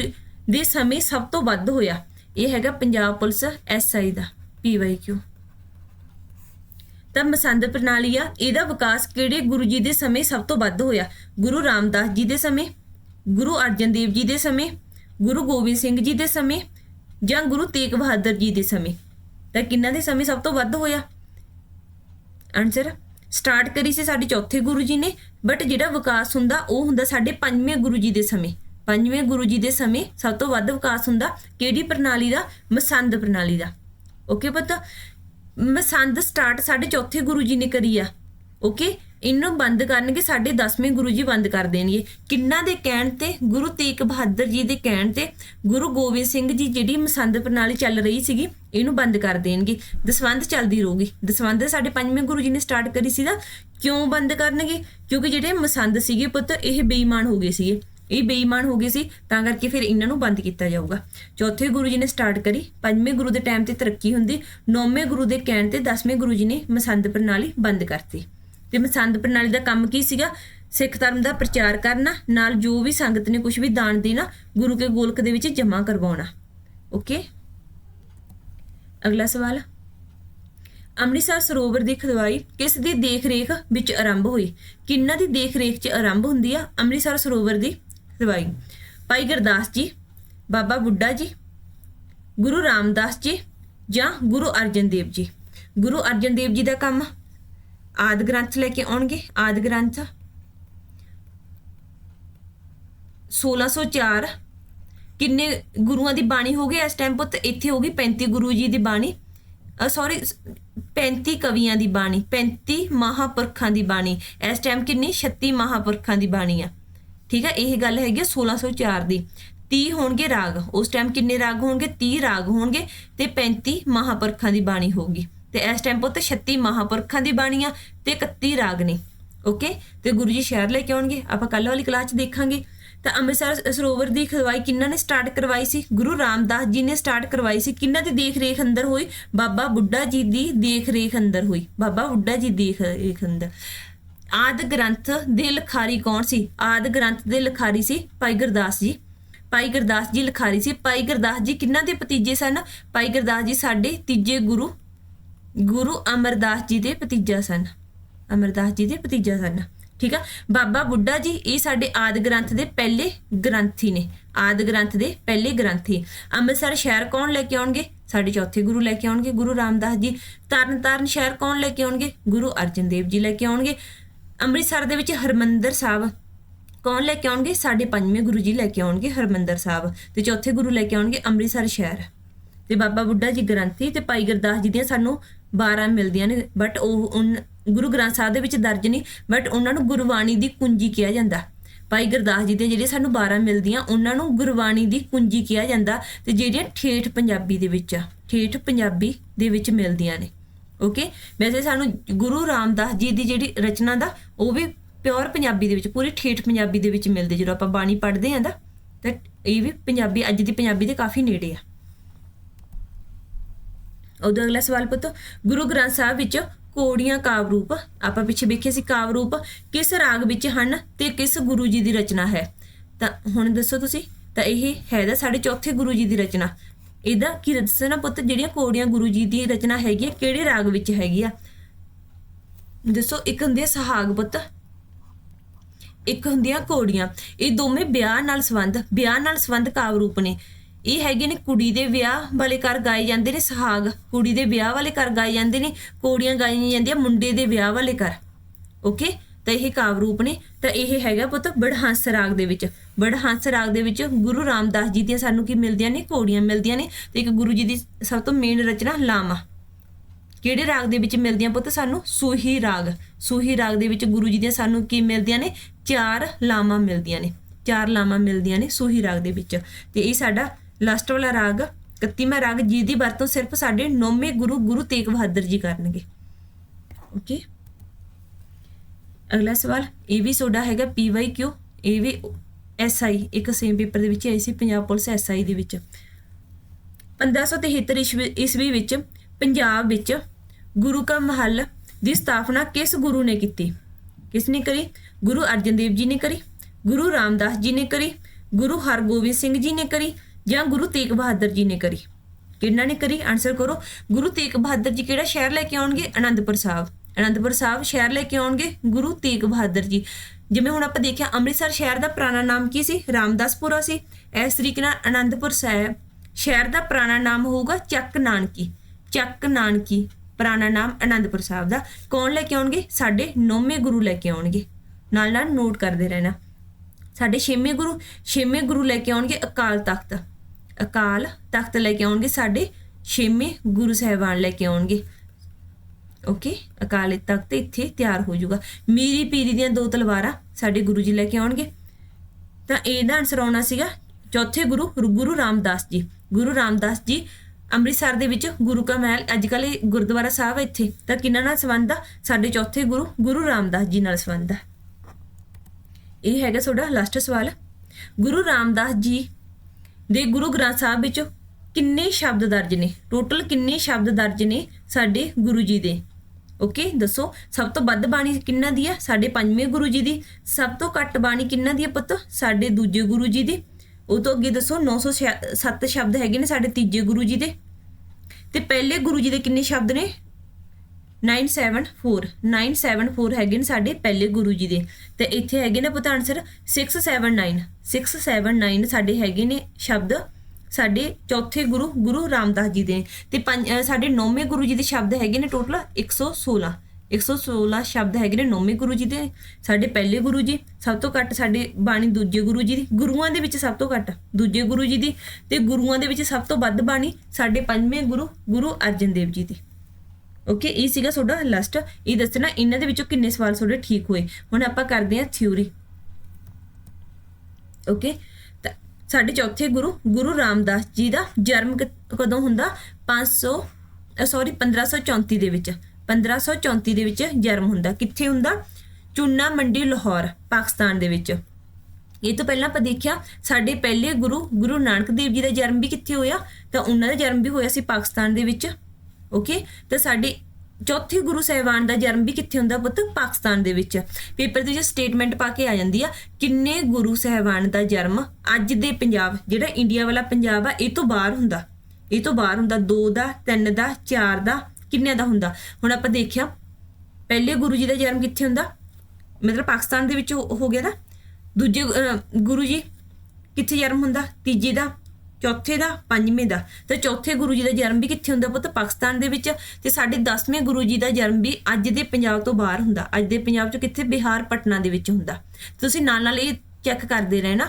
ਦੇ ਸਮੇਂ ਸਭ ਤੋਂ ਵੱਧ ਹੋਇਆ? ਇਹ ਹੈਗਾ ਪੰਜਾਬ ਪੁਲਿਸ ਐਸਆਈ ਦਾ ਪੀਵਾਈਕਿਊ ਤਾਂ ਮਸੰਦ ਪ੍ਰਣਾਲੀ ਆ, ਇਹਦਾ ਵਿਕਾਸ ਕਿਹੜੇ ਗੁਰੂ ਜੀ ਦੇ ਸਮੇਂ ਸਭ ਤੋਂ ਵੱਧ ਹੋਇਆ? ਗੁਰੂ ਰਾਮਦਾਸ ਜੀ ਦੇ ਸਮੇਂ, ਗੁਰੂ ਅਰਜਨ ਦੇਵ ਜੀ ਦੇ ਸਮੇਂ, ਗੁਰੂ ਗੋਬਿੰਦ ਸਿੰਘ ਜੀ ਦੇ ਸਮੇਂ ਜਾਂ ਗੁਰੂ ਤੇਗ ਬਹਾਦਰ ਜੀ ਦੇ ਸਮੇਂ? ਤਾਂ ਕਿੰਨਾਂ ਦੇ ਸਮੇਂ ਸਭ ਤੋਂ ਵੱਧ ਹੋਇਆ? ਆਨਸਰ ਸਟਾਰਟ ਕਰੀ ਸੀ ਸਾਡੇ ਚੌਥੇ ਗੁਰੂ ਜੀ ਨੇ ਬਟ ਜਿਹੜਾ ਵਿਕਾਸ ਹੁੰਦਾ ਉਹ ਹੁੰਦਾ ਸਾਡੇ ਪੰਜਵੇਂ ਗੁਰੂ ਜੀ ਦੇ ਸਮੇਂ। ਪੰਜਵੇਂ ਗੁਰੂ ਜੀ ਦੇ ਸਮੇਂ ਸਭ ਤੋਂ ਵੱਧ ਵਿਕਾਸ ਹੁੰਦਾ ਕਿਹੜੀ ਪ੍ਰਣਾਲੀ ਦਾ? ਮਸੰਦ ਪ੍ਰਣਾਲੀ ਦਾ। ਓਕੇ ਪਤਾ, ਮਸੰਦ ਸਟਾਰਟ ਸਾਡੇ ਚੌਥੇ ਗੁਰੂ ਜੀ ਨੇ ਕਰੀ ਆ। ਓਕੇ ਇਹਨੂੰ ਬੰਦ ਕਰਨਗੇ, ਸਾਡੇ 10ਵੇਂ ਗੁਰੂ ਜੀ ਬੰਦ ਕਰ ਦੇਣਗੇ। ਕਿੰਨਾ ਦੇ ਕਹਿਣ ਤੇ? ਗੁਰੂ ਤੇਗ ਬਹਾਦਰ ਜੀ ਦੇ ਕਹਿਣ ਤੇ। ਗੁਰੂ ਗੋਬਿੰਦ ਸਿੰਘ ਜੀ ਜਿਹੜੀ ਮਸੰਦ ਪ੍ਰਣਾਲੀ ਚੱਲ ਰਹੀ ਸੀਗੀ, ਇਹਨੂੰ ਬੰਦ ਕਰ ਦੇਣਗੇ। ਦਸਵੰਧ ਚੱਲਦੀ ਰਹੂਗੀ। ਦਸਵੰਧ ਸਾਡੇ ਪੰਜਵੇਂ ਗੁਰੂ ਜੀ ਨੇ ਸਟਾਰਟ ਕਰੀ ਸੀ ਦਾ ਕਿਉਂ ਬੰਦ ਕਰਨਗੇ? ਕਿਉਂਕਿ ਜਿਹੜੇ ਮਸੰਦ ਸੀਗੇ ਪੁੱਤ, ਇਹ ਬੇਈਮਾਨ ਹੋ ਗਏ ਸੀਗੇ। ਇਹ ਬੇਈਮਾਨ ਹੋ ਗਏ ਸੀ, ਤਾਂ ਕਰਕੇ ਫਿਰ ਇਹਨਾਂ ਨੂੰ ਬੰਦ ਕੀਤਾ ਜਾਊਗਾ। ਚੌਥੇ ਗੁਰੂ ਜੀ ਨੇ ਸਟਾਰਟ ਕਰੀ। ਪੰਜਵੇਂ ਗੁਰੂ ਦੇ ਟਾਈਮ ਤੇ ਤਰੱਕੀ ਹੁੰਦੀ। ਨੌਵੇਂ ਗੁਰੂ ਦੇ ਕਹਿਣ ਤੇ 10ਵੇਂ ਗੁਰੂ ਜੀ ਨੇ ਮਸੰਦ ਪ੍ਰਣਾਲੀ ਬੰਦ ਕਰਤੀ। ਤੇ ਮਸੰਦ ਪ੍ਰਣਾਲੀ ਦਾ ਕੰਮ ਕੀ ਸੀਗਾ? ਸਿੱਖ ਧਰਮ ਦਾ ਪ੍ਰਚਾਰ ਕਰਨਾ, ਨਾਲ ਜੋ ਵੀ ਸੰਗਤ ਨੇ ਕੁਝ ਵੀ ਦਾਨ ਦੇਣਾ, ਗੁਰੂ ਕੇ ਗੋਲਕ ਦੇ ਵਿੱਚ ਜਮ੍ਹਾਂ ਕਰਵਾਉਣਾ। ਓਕੇ? ਅਗਲਾ ਸਵਾਲ। ਅੰਮ੍ਰਿਤਸਰ ਸਰੋਵਰ ਦੀ ਖੁਦਵਾਈ ਕਿਸ ਦੀ ਦੇਖ-ਰੇਖ ਵਿੱਚ ਆਰੰਭ ਹੋਈ? ਕਿੰਨਾ ਦੀ ਦੇਖ-ਰੇਖ 'ਚ ਆਰੰਭ ਹੁੰਦੀ ਆ ਅੰਮ੍ਰਿਤਸਰ ਸਰੋਵਰ ਦੀ ਖੁਦਵਾਈ? ਭਾਈ ਗੁਰਦਾਸ ਜੀ, ਬਾਬਾ ਬੁੱਢਾ ਜੀ, ਗੁਰੂ ਰਾਮਦਾਸ ਜੀ ਜਾਂ ਗੁਰੂ ਅਰਜਨ ਦੇਵ ਜੀ? ਗੁਰੂ ਅਰਜਨ ਦੇਵ ਜੀ ਦਾ ਕੰਮ? ਆਦ ਗ੍ਰੰਥ ਲੈ ਕੇ ਆਉਣਗੇ? ਆਦ ਗ੍ਰੰਥ। 1604 ਕਿੰਨੇ ਗੁਰੂਆਂ ਦੀ ਬਾਣੀ ਹੋ ਗਈ ਇਸ ਟਾਈਮ ਪੁੱਤ? ਇੱਥੇ ਹੋ ਗਈ 35 ਗੁਰੂ ਜੀ ਦੀ ਬਾਣੀ। ਸੌਰੀ 35 ਕਵੀਆਂ ਦੀ ਬਾਣੀ 35 ਮਹਾਪੁਰਖਾਂ ਦੀ ਬਾਣੀ। ਇਸ ਟਾਈਮ ਕਿੰਨੀ? 36 ਮਹਾਪੁਰਖਾਂ ਦੀ ਬਾਣੀ ਆ। ਠੀਕ ਆ? ਇਹ ਗੱਲ ਹੈਗੀ ਆ 1604 ਦੀ। 30 ਹੋਣਗੇ ਰਾਗ। ਉਸ ਟਾਈਮ ਕਿੰਨੇ ਰਾਗ ਹੋਣਗੇ? 30 ਰਾਗ ਹੋਣਗੇ ਤੇ 35 ਮਹਾਪੁਰਖਾਂ ਦੀ ਬਾਣੀ ਹੋਊਗੀ ਤੇ ਇਸ ਟਾਈਮ ਪੁੱਤ 36 ਮਹਾਪੁਰਖਾਂ ਦੀ ਬਾਣੀ ਆ ਤੇ 31 ਰਾਗ ਨੇ ਓਕੇ ਤੇ ਗੁਰੂ ਜੀ ਸ਼ਹਿਰ ਲੈ ਕੇ ਆਉਣਗੇ, ਆਪਾਂ ਕੱਲ ਵਾਲੀ ਕਲਾਸ 'ਚ ਦੇਖਾਂਗੇ। ਤਾਂ ਅੰਮ੍ਰਿਤਸਰ ਸਰੋਵਰ ਦੀ ਖੁਦਵਾਈ ਕਿੰਨਾਂ ਨੇ ਸਟਾਰਟ ਕਰਵਾਈ ਸੀ? ਗੁਰੂ ਰਾਮਦਾਸ ਜੀ ਨੇ ਸਟਾਰਟ ਕਰਵਾਈ ਸੀ। ਕਿੰਨਾਂ ਦੀ ਦੇਖ ਰੇਖ ਅੰਦਰ ਹੋਈ? ਬਾਬਾ ਬੁੱਢਾ ਜੀ ਦੀ ਦੇਖ ਰੇਖ ਅੰਦਰ ਹੋਈ। ਬਾਬਾ ਬੁੱਢਾ ਜੀ ਦੀ ਦੇਖ ਰੇਖ ਅੰਦਰ। ਆਦ ਗ੍ਰੰਥ ਦੇ ਲਿਖਾਰੀ ਕੌਣ ਸੀ? ਆਦ ਗ੍ਰੰਥ ਦੇ ਲਿਖਾਰੀ ਸੀ ਭਾਈ ਗੁਰਦਾਸ ਜੀ। ਭਾਈ ਗੁਰਦਾਸ ਜੀ ਲਿਖਾਰੀ ਸੀ। ਭਾਈ ਗੁਰਦਾਸ ਜੀ ਕਿੰਨਾਂ ਦੇ ਭਤੀਜੇ ਸਨ? ਭਾਈ ਗੁਰਦਾਸ ਜੀ ਸਾਡੇ ਤੀਜੇ ਗੁਰੂ ਗੁਰੂ ਅਮਰਦਾਸ ਜੀ ਦੇ ਭਤੀਜਾ ਸਨ। ਅਮਰਦਾਸ ਜੀ ਦੇ ਭਤੀਜਾ ਸਨ। ਠੀਕ ਆ? ਬਾਬਾ ਬੁੱਢਾ ਜੀ, ਇਹ ਸਾਡੇ ਆਦ ਗ੍ਰੰਥ ਦੇ ਪਹਿਲੇ ਗ੍ਰੰਥੀ ਨੇ। ਆਦ ਗ੍ਰੰਥ ਦੇ ਪਹਿਲੇ ਗ੍ਰੰਥੀ। ਅੰਮ੍ਰਿਤਸਰ ਸ਼ਹਿਰ ਕੌਣ ਲੈ ਕੇ ਆਉਣਗੇ? ਸਾਡੇ ਚੌਥੇ ਗੁਰੂ ਲੈ ਕੇ ਆਉਣਗੇ, ਗੁਰੂ ਰਾਮਦਾਸ ਜੀ। ਤਰਨਤਾਰਨ ਸ਼ਹਿਰ ਕੌਣ ਲੈ ਕੇ ਆਉਣਗੇ? ਗੁਰੂ ਅਰਜਨ ਦੇਵ ਜੀ ਲੈ ਕੇ ਆਉਣਗੇ। ਅੰਮ੍ਰਿਤਸਰ ਦੇ ਵਿੱਚ ਹਰਮੰਦਰ ਸਾਹਿਬ ਕੌਣ ਲੈ ਕੇ ਆਉਣਗੇ? ਸਾਡੇ ਪੰਜਵੇਂ ਗੁਰੂ ਜੀ ਲੈ ਕੇ ਆਉਣਗੇ, ਹਰਮੰਦਰ ਸਾਹਿਬ। ਤੇ ਚੌਥੇ ਗੁਰੂ ਲੈ ਕੇ ਆਉਣਗੇ ਅੰਮ੍ਰਿਤਸਰ ਸ਼ਹਿਰ। ਤੇ ਬਾਬਾ ਬੁੱਢਾ ਜੀ ਗ੍ਰੰਥੀ ਤੇ ਭਾਈ ਗੁਰਦਾਸ ਜੀ ਦੀਆਂ ਸਾਨੂੰ 12 ਮਿਲਦੀਆਂ ਨੇ ਬਟ ਉਹ ਉਨ- ਗੁਰੂ ਗ੍ਰੰਥ ਸਾਹਿਬ ਦੇ ਵਿੱਚ ਦਰਜ ਨਹੀਂ ਬਟ ਉਹਨਾਂ ਨੂੰ ਗੁਰਬਾਣੀ ਦੀ ਕੁੰਜੀ ਕਿਹਾ ਜਾਂਦਾ। ਭਾਈ ਗੁਰਦਾਸ ਜੀ ਦੀਆਂ ਜਿਹੜੀਆਂ ਸਾਨੂੰ 12 ਮਿਲਦੀਆਂ, ਉਹਨਾਂ ਨੂੰ ਗੁਰਬਾਣੀ ਦੀ ਕੁੰਜੀ ਕਿਹਾ ਜਾਂਦਾ ਤੇ ਜਿਹੜੀਆਂ ਠੇਠ ਪੰਜਾਬੀ ਦੇ ਵਿੱਚ ਆ ਠੇਠ ਪੰਜਾਬੀ ਦੇ ਵਿੱਚ ਮਿਲਦੀਆਂ ਨੇ। ਓਕੇ ਵੈਸੇ ਸਾਨੂੰ ਗੁਰੂ ਰਾਮਦਾਸ ਜੀ ਦੀ ਜਿਹੜੀ ਰਚਨਾ ਦਾ, ਉਹ ਵੀ ਪਿਓਰ ਪੰਜਾਬੀ ਦੇ ਵਿੱਚ, ਪੂਰੀ ਠੇਠ ਪੰਜਾਬੀ ਦੇ ਵਿੱਚ ਮਿਲਦੇ, ਜਦੋਂ ਆਪਾਂ ਬਾਣੀ ਪੜ੍ਹਦੇ ਆਂ ਦਾ ਤਾਂ ਇਹ ਵੀ ਪੰਜਾਬੀ, ਅੱਜ ਦੀ ਪੰਜਾਬੀ ਦੇ ਕਾਫੀ ਨੇੜੇ ਆ। ਉਦੋਂ ਅਗਲਾ ਸਵਾਲ, ਪੁੱਤ, ਗੁਰੂ ਗ੍ਰੰਥ ਸਾਹਿਬ ਵਿੱਚ ਕੋੜੀਆਂ ਕਾਵ ਰੂਪ, ਆਪਾਂ ਪਿੱਛੇ ਵੇਖੇ ਸੀ ਕਾਵ ਰੂਪ, ਕਿਸ ਰਾਗ ਵਿੱਚ ਹਨ ਤੇ ਕਿਸ ਗੁਰੂ ਜੀ ਦੀ ਰਚਨਾ ਹੈ? ਤਾਂ ਹੁਣ ਦੱਸੋ ਤੁਸੀਂ, ਤਾਂ ਇਹ ਹੈ ਦਾ ਸਾਡੇ ਚੌਥੇ ਗੁਰੂ ਜੀ ਦੀ ਰਚਨਾ। ਇਹਦਾ ਕੀ ਦੱਸਣਾ, ਪੁੱਤ, ਜਿਹੜੀਆਂ ਕੋੜੀਆਂ ਗੁਰੂ ਜੀ ਦੀ ਰਚਨਾ ਹੈਗੀ ਹੈ ਕਿਹੜੇ ਰਾਗ ਵਿੱਚ ਹੈਗੀ ਆ ਦੱਸੋ, ਇੱਕ ਹੁੰਦੀ ਹੈ ਸੁਹਾਗ, ਪੁੱਤ। ਇੱਕ ਹੁੰਦੀਆਂ ਕੋੜੀਆਂ। ਇਹ ਦੋਵੇਂ ਵਿਆਹ ਨਾਲ ਸੰਬੰਧ, ਵਿਆਹ ਨਾਲ ਸੰਬੰਧ ਕਾਵ ਰੂਪ ਨੇ। ਇਹ ਹੈਗੇ ਨੇ ਕੁੜੀ ਦੇ ਵਿਆਹ ਵਾਲੇ ਘਰ ਗਾਏ ਜਾਂਦੇ ਨੇ, ਸੁਹਾਗ। ਕੁੜੀ ਦੇ ਵਿਆਹ ਵਾਲੇ ਘਰ ਗਾਏ ਜਾਂਦੇ ਨੇ, ਕੋੜੀਆਂ ਗਾਈਆਂ ਜਾਂਦੀਆਂ ਮੁੰਡੇ ਦੇ ਵਿਆਹ ਵਾਲੇ ਘਰ। ਓਕੇ? ਤਾਂ ਇਹ ਕਾਵ ਰੂਪ ਨੇ। ਤਾਂ ਇਹ ਹੈਗਾ ਪੁੱਤ ਬੜਹੰਸ ਰਾਗ ਦੇ ਵਿੱਚ। ਬੜਹੰਸ ਰਾਗ ਦੇ ਵਿੱਚ ਗੁਰੂ ਰਾਮਦਾਸ ਜੀ ਦੀਆਂ ਸਾਨੂੰ ਕੀ ਮਿਲਦੀਆਂ ਨੇ? ਕੋੜੀਆਂ ਮਿਲਦੀਆਂ ਨੇ। ਤੇ ਇੱਕ ਗੁਰੂ ਜੀ ਦੀ ਸਭ ਤੋਂ ਮੇਨ ਰਚਨਾ ਲਾਮਾ। ਕਿਹੜੇ ਰਾਗ ਦੇ ਵਿੱਚ ਮਿਲਦੀਆਂ ਪੁੱਤ ਸਾਨੂੰ? ਸੂਹੀ ਰਾਗ। ਸੂਹੀ ਰਾਗ ਦੇ ਵਿੱਚ ਗੁਰੂ ਜੀ ਦੀਆਂ ਸਾਨੂੰ ਕੀ ਮਿਲਦੀਆਂ ਨੇ? ਚਾਰ ਲਾਵਾਂ ਮਿਲਦੀਆਂ ਨੇ। ਚਾਰ ਲਾਵਾਂ ਮਿਲਦੀਆਂ ਨੇ ਸੂਹੀ ਰਾਗ ਦੇ ਵਿੱਚ। ਤੇ ਇਹ ਸਾਡਾ ਲਾਸਟ ਵਾਲਾ ਰਾਗ 31ਵਾਂ ਰਾਗ ਜੀ ਦੀ ਵਰਤੋਂ ਸਿਰਫ ਸਾਡੇ ਨੌਵੇਂ ਗੁਰੂ ਗੁਰੂ ਤੇਗ ਬਹਾਦਰ ਜੀ ਕਰਨਗੇ। ਓਕੇ ਅਗਲਾ ਸਵਾਲ, ਇਹ ਵੀ ਤੁਹਾਡਾ ਹੈਗਾ ਪੀਵਾਈ ਇਹ ਵੀ ਐਸਆਈ ਇੱਕ ਸੇਮ ਪੇਪਰ ਦੇ ਵਿੱਚ ਆਈ ਸੀ, ਪੰਜਾਬ ਪੁਲਿਸ ਐਸਆਈ ਦੇ ਵਿੱਚ। 1573 ਈਸਵੀ- ਈਸਵੀ ਵਿੱਚ ਪੰਜਾਬ ਵਿੱਚ ਗੁਰੂ ਕਾ ਮਹੱਲ ਦੀ ਸਥਾਪਨਾ ਕਿਸ ਗੁਰੂ ਨੇ ਕੀਤੀ? ਕਿਸ ਨੇ ਕਰੀ? ਗੁਰੂ ਅਰਜਨ ਦੇਵ ਜੀ ਨੇ ਕਰੀ, ਗੁਰੂ ਰਾਮਦਾਸ ਜੀ ਨੇ ਕਰੀ, ਗੁਰੂ ਹਰਗੋਬਿੰਦ ਸਿੰਘ ਜੀ ਨੇ ਕਰੀ ਜਾਂ ਗੁਰੂ ਤੇਗ ਬਹਾਦਰ ਜੀ ਨੇ ਕਰੀ। ਕਿਹਨਾਂ ਨੇ ਕਰੀ? ਆਨਸਰ ਕਰੋ। ਗੁਰੂ ਤੇਗ ਬਹਾਦਰ ਜੀ ਕਿਹੜਾ ਸ਼ਹਿਰ ਲੈ ਕੇ ਆਉਣਗੇ? ਅਨੰਦਪੁਰ ਸਾਹਿਬ। ਅਨੰਦਪੁਰ ਸਾਹਿਬ ਸ਼ਹਿਰ ਲੈ ਕੇ ਆਉਣਗੇ ਗੁਰੂ ਤੇਗ ਬਹਾਦਰ ਜੀ। ਜਿਵੇਂ ਹੁਣ ਆਪਾਂ ਦੇਖਿਆ, ਅੰਮ੍ਰਿਤਸਰ ਸ਼ਹਿਰ ਦਾ ਪੁਰਾਣਾ ਨਾਮ ਕੀ ਸੀ? ਰਾਮਦਾਸਪੁਰਾ ਸੀ। ਇਸ ਤਰੀਕੇ ਨਾਲ ਅਨੰਦਪੁਰ ਸਾਹਿਬ ਸ਼ਹਿਰ ਦਾ ਪੁਰਾਣਾ ਨਾਮ ਹੋਊਗਾ ਚੱਕ ਨਾਨਕੀ। ਚੱਕ ਨਾਨਕੀ, ਪੁਰਾਣਾ ਨਾਮ ਅਨੰਦਪੁਰ ਸਾਹਿਬ ਦਾ। ਕੌਣ ਲੈ ਕੇ ਆਉਣਗੇ? ਸਾਡੇ ਨੌਵੇਂ ਗੁਰੂ ਲੈ ਕੇ ਆਉਣਗੇ। ਨਾਲ ਨਾਲ ਨੋਟ ਕਰਦੇ ਰਹਿਣਾ। ਸਾਡੇ ਛੇਵੇਂ ਗੁਰੂ ਛੇਵੇਂ ਗੁਰੂ ਲੈ ਕੇ ਆਉਣਗੇ ਅਕਾਲ ਤਖਤ। ਅਕਾਲ ਤਖਤ ਲੈ ਕੇ ਆਉਣਗੇ, ਸਾਡੇ ਛੇਵੇਂ ਗੁਰੂ ਸਾਹਿਬਾਨ ਲੈ ਕੇ ਆਉਣਗੇ। ਓਕੇ ਅਕਾਲ ਤਖਤ ਇੱਥੇ ਤਿਆਰ ਹੋ ਜਾਊਗਾ। ਮੀਰੀ ਪੀਰੀ ਦੀਆਂ ਦੋ ਤਲਵਾਰਾਂ ਸਾਡੇ ਗੁਰੂ ਜੀ ਲੈ ਕੇ ਆਉਣਗੇ। ਤਾਂ ਇਹਦਾ ਆਨਸਰ ਆਉਣਾ ਸੀਗਾ ਚੌਥੇ ਗੁਰੂ ਗੁਰੂ ਰਾਮਦਾਸ ਜੀ। ਗੁਰੂ ਰਾਮਦਾਸ ਜੀ ਅੰਮ੍ਰਿਤਸਰ ਦੇ ਵਿੱਚ ਗੁਰੂ ਕਾ ਮਹਿਲ ਅੱਜ ਕੱਲ ਗੁਰਦੁਆਰਾ ਸਾਹਿਬ ਹੈ ਇੱਥੇ। ਤਾਂ ਕਿਹਨਾਂ ਨਾਲ ਸੰਬੰਧ ਆ? ਸਾਡੇ ਚੌਥੇ ਗੁਰੂ ਗੁਰੂ ਰਾਮਦਾਸ ਜੀ ਨਾਲ ਸੰਬੰਧ ਆ। ਇਹ ਹੈਗਾ ਤੁਹਾਡਾ ਲਾਸਟ ਸਵਾਲ। ਗੁਰੂ ਰਾਮਦਾਸ ਜੀ ਦੇ ਗੁਰੂ ਗ੍ਰੰਥ ਸਾਹਿਬ ਵਿੱਚ ਕਿੰਨੇ ਸ਼ਬਦ ਦਰਜ ਨੇ? ਟੋਟਲ ਕਿੰਨੇ ਸ਼ਬਦ ਦਰਜ ਨੇ ਸਾਡੇ ਗੁਰੂ ਜੀ ਦੇ? ਓਕੇ ਦੱਸੋ, ਸਭ ਤੋਂ ਵੱਧ ਬਾਣੀ ਕਿੰਨਾ ਦੀ ਹੈ ਸਾਡੇ ਪੰਜਵੇਂ ਗੁਰੂ ਜੀ ਦੀ। ਸਭ ਤੋਂ ਘੱਟ ਬਾਣੀ ਕਿੰਨਾ ਦੀ ਹੈ ਪੁੱਤ? ਸਾਡੇ ਦੂਜੇ ਗੁਰੂ ਜੀ ਦੀ। ਉਹ ਤੋਂ ਅੱਗੇ ਦੱਸੋ 907 ਸ਼ਬਦ ਹੈਗੇ ਨੇ ਸਾਡੇ ਤੀਜੇ ਗੁਰੂ ਜੀ ਦੇ। ਤੇ ਪਹਿਲੇ ਗੁਰੂ ਜੀ ਦੇ ਕਿੰਨੇ ਸ਼ਬਦ ਨੇ? 974 974 ਹੈਗੇ ਨੇ ਸਾਡੇ ਪਹਿਲੇ ਗੁਰੂ ਜੀ ਦੇ। ਤੇ ਇੱਥੇ ਹੈਗੇ ਨੇ ਪੁੱਤ ਆਨਸਰ 679 679 ਸਾਡੇ ਹੈਗੇ ਨੇ ਸ਼ਬਦ ਸਾਡੇ ਚੌਥੇ ਗੁਰੂ ਗੁਰੂ ਰਾਮਦਾਸ ਜੀ ਦੇ। ਤੇ ਪੰਜ ਸਾਡੇ ਨੌਵੇਂ ਗੁਰੂ ਜੀ ਦੇ ਸ਼ਬਦ ਹੈਗੇ ਨੇ ਟੋਟਲ 116 116 ਸ਼ਬਦ ਹੈਗੇ ਨੇ ਨੌਵੇਂ ਗੁਰੂ ਜੀ ਦੇ, ਸਾਡੇ ਪਹਿਲੇ ਗੁਰੂ ਜੀ, ਸਭ ਤੋਂ ਘੱਟ ਸਾਡੇ ਬਾਣੀ ਦੂਜੇ ਗੁਰੂ ਜੀ ਦੀ, ਗੁਰੂਆਂ ਦੇ ਵਿੱਚ ਸਭ ਤੋਂ ਘੱਟ ਦੂਜੇ ਗੁਰੂ ਜੀ ਦੀ, ਤੇ ਗੁਰੂਆਂ ਦੇ ਵਿੱਚ ਸਭ ਤੋਂ ਵੱਧ ਬਾਣੀ ਸਾਡੇ ਪੰਜਵੇਂ ਗੁਰੂ ਗੁਰੂ ਅਰਜਨ ਦੇਵ ਜੀ ਦੀ। ਓਕੇ, ਇਹ ਸੀਗਾ ਤੁਹਾਡਾ ਲਾਸਟ ਇਹ ਦੱਸਣਾ, ਇਹਨਾਂ ਦੇ ਵਿੱਚੋਂ ਕਿੰਨੇ ਸਵਾਲ ਤੁਹਾਡੇ ਠੀਕ ਹੋਏ? ਹੁਣ ਆਪਾਂ ਕਰਦੇ ਹਾਂ ਥਿਊਰੀ ਓਕੇ, ਤਾਂ ਸਾਡੇ ਚੌਥੇ ਗੁਰੂ ਗੁਰੂ ਰਾਮਦਾਸ ਜੀ ਦਾ ਜਨਮ ਕਦੋਂ ਹੁੰਦਾ? 500 ਸੌਰੀ 1534 ਦੇ ਵਿੱਚ। 1534 ਦੇ ਵਿੱਚ ਜਨਮ ਹੁੰਦਾ। ਕਿੱਥੇ ਹੁੰਦਾ? ਚੂਨਾ ਮੰਡੀ, ਲਾਹੌਰ, ਪਾਕਿਸਤਾਨ ਦੇ ਵਿੱਚ। ਇਹ ਤੋਂ ਪਹਿਲਾਂ ਆਪਾਂ ਦੇਖਿਆ, ਸਾਡੇ ਪਹਿਲੇ ਗੁਰੂ ਗੁਰੂ ਨਾਨਕ ਦੇਵ ਜੀ ਦਾ ਜਨਮ ਵੀ ਕਿੱਥੇ ਹੋਇਆ? ਤਾਂ ਉਹਨਾਂ ਦਾ ਜਨਮ ਵੀ ਹੋਇਆ ਸੀ ਪਾਕਿਸਤਾਨ ਦੇ ਵਿੱਚ। ਓਕੇ ਤਾਂ ਸਾਡੇ ਚੌਥੇ ਗੁਰੂ ਸਾਹਿਬਾਨ ਦਾ ਜਨਮ ਵੀ ਕਿੱਥੇ ਹੁੰਦਾ ਪੁੱਤ? ਪਾਕਿਸਤਾਨ ਦੇ ਵਿੱਚ। ਪੇਪਰ ਦੇ ਵਿੱਚ ਸਟੇਟਮੈਂਟ ਪਾ ਕੇ ਆ ਜਾਂਦੀ ਆ, ਕਿੰਨੇ ਗੁਰੂ ਸਾਹਿਬਾਨ ਦਾ ਜਨਮ ਅੱਜ ਦੇ ਪੰਜਾਬ, ਜਿਹੜਾ ਇੰਡੀਆ ਵਾਲਾ ਪੰਜਾਬ ਆ, ਇਹ ਤੋਂ ਬਾਹਰ ਹੁੰਦਾ। ਇਹ ਤੋਂ ਬਾਹਰ ਹੁੰਦਾ 2 ਦਾ 3 ਦਾ 4 ਦਾ ਕਿੰਨੇ ਦਾ ਹੁੰਦਾ? ਹੁਣ ਆਪਾਂ ਦੇਖਿਆ, ਪਹਿਲੇ ਗੁਰੂ ਜੀ ਦਾ ਜਨਮ ਕਿੱਥੇ ਹੁੰਦਾ? ਮਤਲਬ ਪਾਕਿਸਤਾਨ ਦੇ ਵਿੱਚ ਹੋ ਗਿਆ ਨਾ? ਦੂਜੇ ਗੁਰੂ ਜੀ ਕਿੱਥੇ ਜਨਮ ਹੁੰਦਾ? ਤੀਜੇ ਦਾ ਚੌਥੇ ਦਾ, ਪੰਜਵੇਂ ਦਾ। ਤੇ ਚੌਥੇ ਗੁਰੂ ਜੀ ਦਾ ਜਨਮ ਵੀ ਕਿੱਥੇ ਹੁੰਦਾ ਪੁੱਤ? ਪਾਕਿਸਤਾਨ ਦੇ ਵਿੱਚ। ਤੇ ਸਾਡੇ 10ਵੇਂ ਗੁਰੂ ਜੀ ਦਾ ਜਨਮ ਵੀ ਅੱਜ ਦੇ ਪੰਜਾਬ ਤੋਂ ਬਾਹਰ ਹੁੰਦਾ। ਅੱਜ ਦੇ ਪੰਜਾਬ ਚ ਕਿੱਥੇ? ਬਿਹਾਰ, ਪਟਨਾ ਦੇ ਵਿੱਚ ਹੁੰਦਾ। ਤੁਸੀਂ ਨਾਲ ਨਾਲ ਇਹ ਚੈੱਕ ਕਰਦੇ ਰਹਿਣਾ।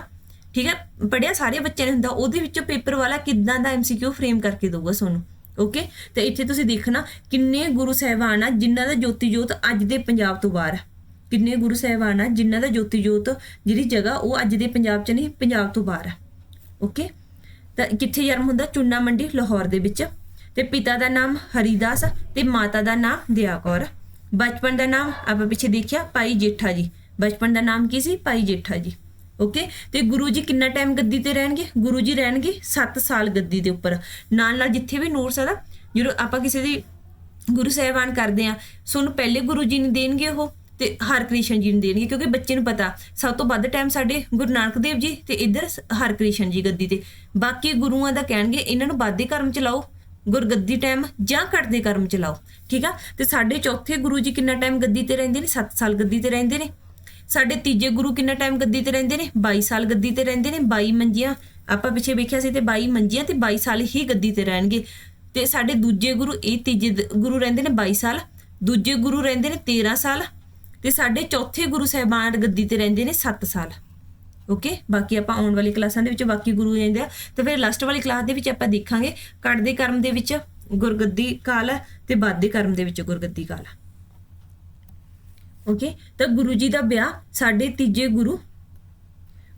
ਠੀਕ ਹੈ? ਪੜਿਆ ਸਾਰੇ ਬੱਚਿਆਂ ਨੇ ਹੁੰਦਾ। ਉਹਦੇ ਵਿੱਚੋਂ ਪੇਪਰ ਵਾਲਾ ਕਿੱਦਾਂ ਦਾ ਐਮਸੀਕਿਊ ਫਰੇਮ ਕਰਕੇ ਦਊਗਾ ਤੁਹਾਨੂੰ। ਓਕੇ ਤੇ ਇੱਥੇ ਤੁਸੀਂ ਦੇਖਣਾ ਕਿੰਨੇ ਗੁਰੂ ਸਾਹਿਬਾਨ ਆ ਜਿਨ੍ਹਾਂ ਦਾ ਜੋਤੀ ਜੋਤ ਅੱਜ ਦੇ ਪੰਜਾਬ ਤੋਂ ਬਾਹਰ ਆ। ਕਿੰਨੇ ਗੁਰੂ ਸਾਹਿਬਾਨ ਆ ਜਿਨ੍ਹਾਂ ਦਾ ਜੋਤੀ ਜੋਤ ਜਿਹੜੀ ਜਗ੍ਹਾ ਉਹ ਅੱਜ ਦੇ ਪੰਜਾਬ 'ਚ ਨਹੀਂ, ਪੰਜਾਬ ਤੋਂ ਬਾਹਰ ਆ। ਓਕੇ ਤਾਂ ਕਿੱਥੇ ਜਨਮ ਹੁੰਦਾ? ਚੁੰਨਾ ਮੰਡੀ, ਲਾਹੌਰ ਦੇ ਵਿੱਚ। ਤੇ ਪਿਤਾ ਦਾ ਨਾਮ ਹਰੀਦਾਸ ਤੇ ਮਾਤਾ ਦਾ ਨਾਮ ਦਿਆ ਕੌਰ ਬਚਪਨ ਦਾ ਨਾਮ ਆਪਾਂ ਪਿੱਛੇ ਦੇਖਿਆ, ਭਾਈ ਜੇਠਾ ਜੀ। ਬਚਪਨ ਦਾ ਨਾਮ ਕੀ ਸੀ? ਭਾਈ ਜੇਠਾ ਜੀ। ਓਕੇ ਤੇ ਗੁਰੂ ਜੀ ਕਿੰਨਾ ਟਾਈਮ ਗੱਦੀ ਤੇ ਰਹਿਣਗੇ? ਗੁਰੂ ਜੀ ਰਹਿਣਗੇ 7 ਸਾਲ ਗੱਦੀ ਦੇ ਉੱਪਰ। ਨਾਲ ਨਾਲ ਜਿੱਥੇ ਵੀ ਨੂਰ ਆਦਾ ਜਦੋਂ ਆਪਾਂ ਕਿਸੇ ਦੀ ਗੁਰੂ ਸਾਹਿਬਾਨ ਕਰਦੇ ਆ ਸਾਨੂੰ ਪਹਿਲੇ ਗੁਰੂ ਜੀ ਨੂੰ ਦੇਣਗੇ ਉਹ। ਤੇ ਹਰਕ੍ਰਿਸ਼ਨ ਜੀ ਨੂੰ ਦੇਣਗੇ, ਕਿਉਂਕਿ ਬੱਚੇ ਨੂੰ ਪਤਾ, ਸਭ ਤੋਂ ਵੱਧ ਟਾਈਮ ਸਾਡੇ ਗੁਰੂ ਨਾਨਕ ਦੇਵ ਜੀ ਤੇ ਇੱਧਰ ਹਰਕ੍ਰਿਸ਼ਨ ਜੀ ਗੱਦੀ ਤੇ। ਬਾਕੀ ਗੁਰੂਆਂ ਦਾ ਕਹਿਣਗੇ, ਇਹਨਾਂ ਨੂੰ ਬਾਦੇ ਕਰਮ ਚਲਾਓ, ਗੁਰਗੱਦੀ ਟਾਈਮ ਜਾਂ ਘਟਦੇ ਕਰਮ ਚਲਾਓ, ਠੀਕ ਆ? ਤੇ ਸਾਡੇ ਚੌਥੇ ਗੁਰੂ ਜੀ ਕਿੰਨਾ ਟਾਈਮ ਗੱਦੀ ਤੇ ਰਹਿੰਦੇ ਨੇ? 7 ਸਾਲ ਗੱਦੀ ਤੇ ਰਹਿੰਦੇ ਨੇ। ਸਾਡੇ ਤੀਜੇ ਗੁਰੂ ਕਿੰਨਾ ਟਾਈਮ ਗੱਦੀ ਤੇ ਰਹਿੰਦੇ ਨੇ? 22 ਸਾਲ ਗੱਦੀ ਤੇ ਰਹਿੰਦੇ ਨੇ 22 ਮੰਜੀਆਂ, ਆਪਾਂ ਪਿੱਛੇ ਵੇਖਿਆ ਸੀ ਤੇ 22 ਮੰਜੀਆਂ ਤੇ 22 ਸਾਲ ਹੀ ਗੱਦੀ ਤੇ ਰਹਿਣਗੇ। ਤੇ ਸਾਡੇ ਦੂਜੇ ਗੁਰੂ, ਇਹ ਤੀਜੇ ਗੁਰੂ ਰਹਿੰਦੇ ਨੇ 22 ਸਾਲ, ਦੂਜੇ ਗੁਰੂ ਰਹਿੰਦੇ ਨੇ 13 ਸਾਲ ਤੇ ਸਾਡੇ ਚੌਥੇ ਗੁਰੂ ਸਾਹਿਬਾਨ ਗੱਦੀ ਤੇ ਰਹਿੰਦੇ ਨੇ 7 ਸਾਲ। ਓਕੇ ਬਾਕੀ ਆਪਾਂ ਆਉਣ ਵਾਲੀ ਕਲਾਸਾਂ ਦੇ ਵਿੱਚ ਬਾਕੀ ਗੁਰੂ ਰਹਿੰਦੇ ਆ। ਤੇ ਫਿਰ ਲਾਸਟ ਵਾਲੀ ਕਲਾਸ ਦੇ ਵਿੱਚ ਆਪਾਂ ਦੇਖਾਂਗੇ ਕੱਢਦੇ ਕਰਮ ਦੇ ਵਿੱਚ ਗੁਰਗੱਦੀ ਕਾਲ ਹੈ ਤੇ ਬਾਦੇ ਕਰਮ ਦੇ ਵਿੱਚ ਗੁਰਗੱਦੀ ਕਾਲ। ਓਕੇ ਤਾਂ ਗੁਰੂ ਜੀ ਦਾ ਵਿਆਹ ਸਾਡੇ ਤੀਜੇ ਗੁਰੂ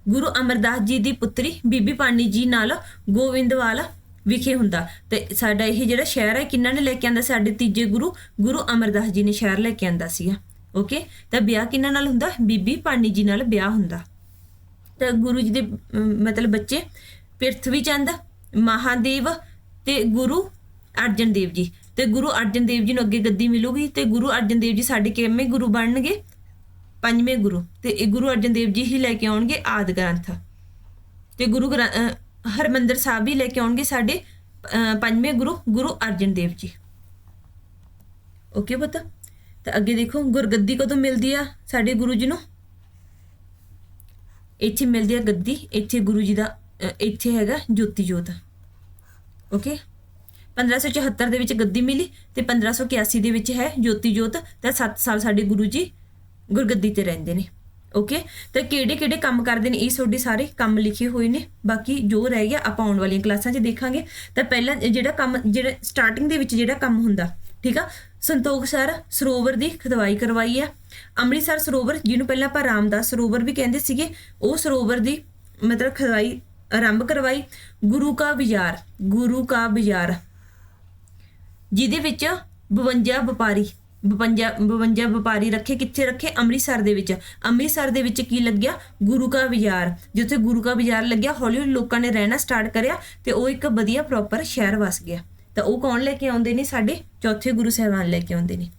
ਗੁਰੂ ਅਮਰਦਾਸ ਜੀ ਦੀ ਪੁੱਤਰੀ ਬੀਬੀ ਪਾਣੀ ਜੀ ਨਾਲ ਗੋਵਿੰਦਵਾਲ ਵਿਖੇ ਹੁੰਦਾ। ਤੇ ਸਾਡਾ ਇਹ ਜਿਹੜਾ ਸ਼ਹਿਰ ਹੈ, ਕਿੰਨਾਂ ਨੇ ਲੈ ਕੇ ਆਂਦਾ? ਸਾਡੇ ਤੀਜੇ ਗੁਰੂ ਗੁਰੂ ਅਮਰਦਾਸ ਜੀ ਨੇ ਸ਼ਹਿਰ ਲੈ ਕੇ ਆਂਦਾ ਸੀਗਾ। ਓਕੇ ਤਾਂ ਵਿਆਹ ਕਿਹਨਾਂ ਨਾਲ ਹੁੰਦਾ? ਬੀਬੀ ਪਾਣੀ ਜੀ ਨਾਲ ਵਿਆਹ ਹੁੰਦਾ। ਤਾਂ ਗੁਰੂ ਜੀ ਦੇ ਮਤਲਬ ਬੱਚੇ ਪ੍ਰਿਥਵੀ ਚੰਦ, ਮਹਾਦੇਵ ਤੇ ਗੁਰੂ ਅਰਜਨ ਦੇਵ ਜੀ। ਤੇ ਗੁਰੂ ਅਰਜਨ ਦੇਵ ਜੀ ਨੂੰ ਅੱਗੇ ਗੱਦੀ ਮਿਲੂਗੀ ਤੇ ਗੁਰੂ ਅਰਜਨ ਦੇਵ ਜੀ ਸਾਡੇ ਕਿਵੇਂ ਗੁਰੂ ਬਣਨਗੇ? ਪੰਜਵੇਂ ਗੁਰੂ। ਤੇ ਇਹ ਗੁਰੂ ਅਰਜਨ ਦੇਵ ਜੀ ਹੀ ਲੈ ਕੇ ਆਉਣਗੇ ਆਦ ਗ੍ਰੰਥ। ਤੇ ਗੁਰੂ ਗ੍ਰੰ- ਅਹ ਹਰਮੰਦਰ ਸਾਹਿਬ ਵੀ ਲੈ ਕੇ ਆਉਣਗੇ ਸਾਡੇ ਪੰਜਵੇਂ ਗੁਰੂ ਗੁਰੂ ਅਰਜਨ ਦੇਵ ਜੀ। ਓਕੇ ਪਤਾ? ਤਾਂ ਅੱਗੇ ਦੇਖੋ, ਗੁਰਗੱਦੀ ਕਦੋਂ ਮਿਲਦੀ ਆ ਸਾਡੇ ਗੁਰੂ ਜੀ ਨੂੰ? ਇੱਥੇ ਮਿਲਦੀ ਆ ਗੱਦੀ, ਇੱਥੇ ਗੁਰੂ ਜੀ ਦਾ ਇੱਥੇ ਹੈਗਾ ਜੋਤੀ ਜੋਤ। ਓਕੇ 1574 ਦੇ ਵਿੱਚ ਗੱਦੀ ਮਿਲੀ ਤੇ 1581 ਦੇ ਵਿੱਚ ਹੈ ਜੋਤੀ ਜੋਤ, ਤਾਂ 7 ਸਾਲ ਸਾਡੇ ਗੁਰੂ ਜੀ ਗੁਰਗੱਦੀ ਤੇ ਰਹਿੰਦੇ ਨੇ। ਓਕੇ ਤਾਂ ਕਿਹੜੇ ਕਿਹੜੇ ਕੰਮ ਕਰਦੇ ਨੇ? ਇਹ ਤੁਹਾਡੇ ਸਾਰੇ ਕੰਮ ਲਿਖੇ ਹੋਏ ਨੇ। ਬਾਕੀ ਜੋ ਰਹਿ ਗਿਆ, ਆਪਾਂ ਆਉਣ ਵਾਲੀਆਂ ਕਲਾਸਾਂ 'ਚ ਦੇਖਾਂਗੇ। ਤਾਂ ਪਹਿਲਾਂ ਜਿਹੜਾ ਕੰਮ, ਜਿਹੜਾ ਸਟਾਰਟਿੰਗ ਦੇ ਵਿੱਚ ਜਿਹੜਾ ਕੰਮ ਹੁੰਦਾ, ਠੀਕ ਆ? ਸੰਤੋਖ ਸਰ, ਸਰੋਵਰ ਦੀ ਖਦਵਾਈ ਕਰਵਾਈ ਹੈ। ਅੰਮ੍ਰਿਤਸਰ ਸਰੋਵਰ, ਜਿਹਨੂੰ ਪਹਿਲਾਂ ਆਪਾਂ ਰਾਮਦਾਸ ਸਰੋਵਰ ਵੀ ਕਹਿੰਦੇ ਸੀਗੇ, ਉਹ ਸਰੋਵਰ ਦੀ ਮਤਲਬ ਖਦਵਾਈ ਆਰੰਭ ਕਰਵਾਈ। ਗੁਰੂ ਕਾ ਬਾਜ਼ਾਰ, ਗੁਰੂ ਕਾ ਬਾਜ਼ਾਰ। ਜਿਹਦੇ ਵਿੱਚ 52 ਵਪਾਰੀ 52 52 ਵਪਾਰੀ ਰੱਖੇ, ਕਿੱਥੇ ਰੱਖੇ? ਅੰਮ੍ਰਿਤਸਰ ਦੇ ਵਿੱਚ। ਅੰਮ੍ਰਿਤਸਰ ਦੇ ਵਿੱਚ ਕੀ ਲੱਗਿਆ? ਗੁਰੂ ਕਾ ਬਾਜ਼ਾਰ। ਜਿੱਥੇ ਗੁਰੂ ਕਾ ਬਾਜ਼ਾਰ ਲੱਗਿਆ ਹੌਲੀ ਹੌਲੀ ਲੋਕਾਂ ਨੇ ਰਹਿਣਾ ਸਟਾਰਟ ਕਰਿਆ ਤੇ ਉਹ ਇੱਕ ਵਧੀਆ ਪ੍ਰੋਪਰ ਸ਼ਹਿਰ ਵਸ ਗਿਆ। ਤਾਂ ਉਹ ਕੌਣ ਲੈ ਕੇ ਆਉਂਦੇ ਨੇ? ਸਾਡੇ ਚੌਥੇ ਗੁਰੂ ਸਾਹਿਬਾਨ ਲੈ ਕੇ ਆਉਂਦੇ ਨੇ।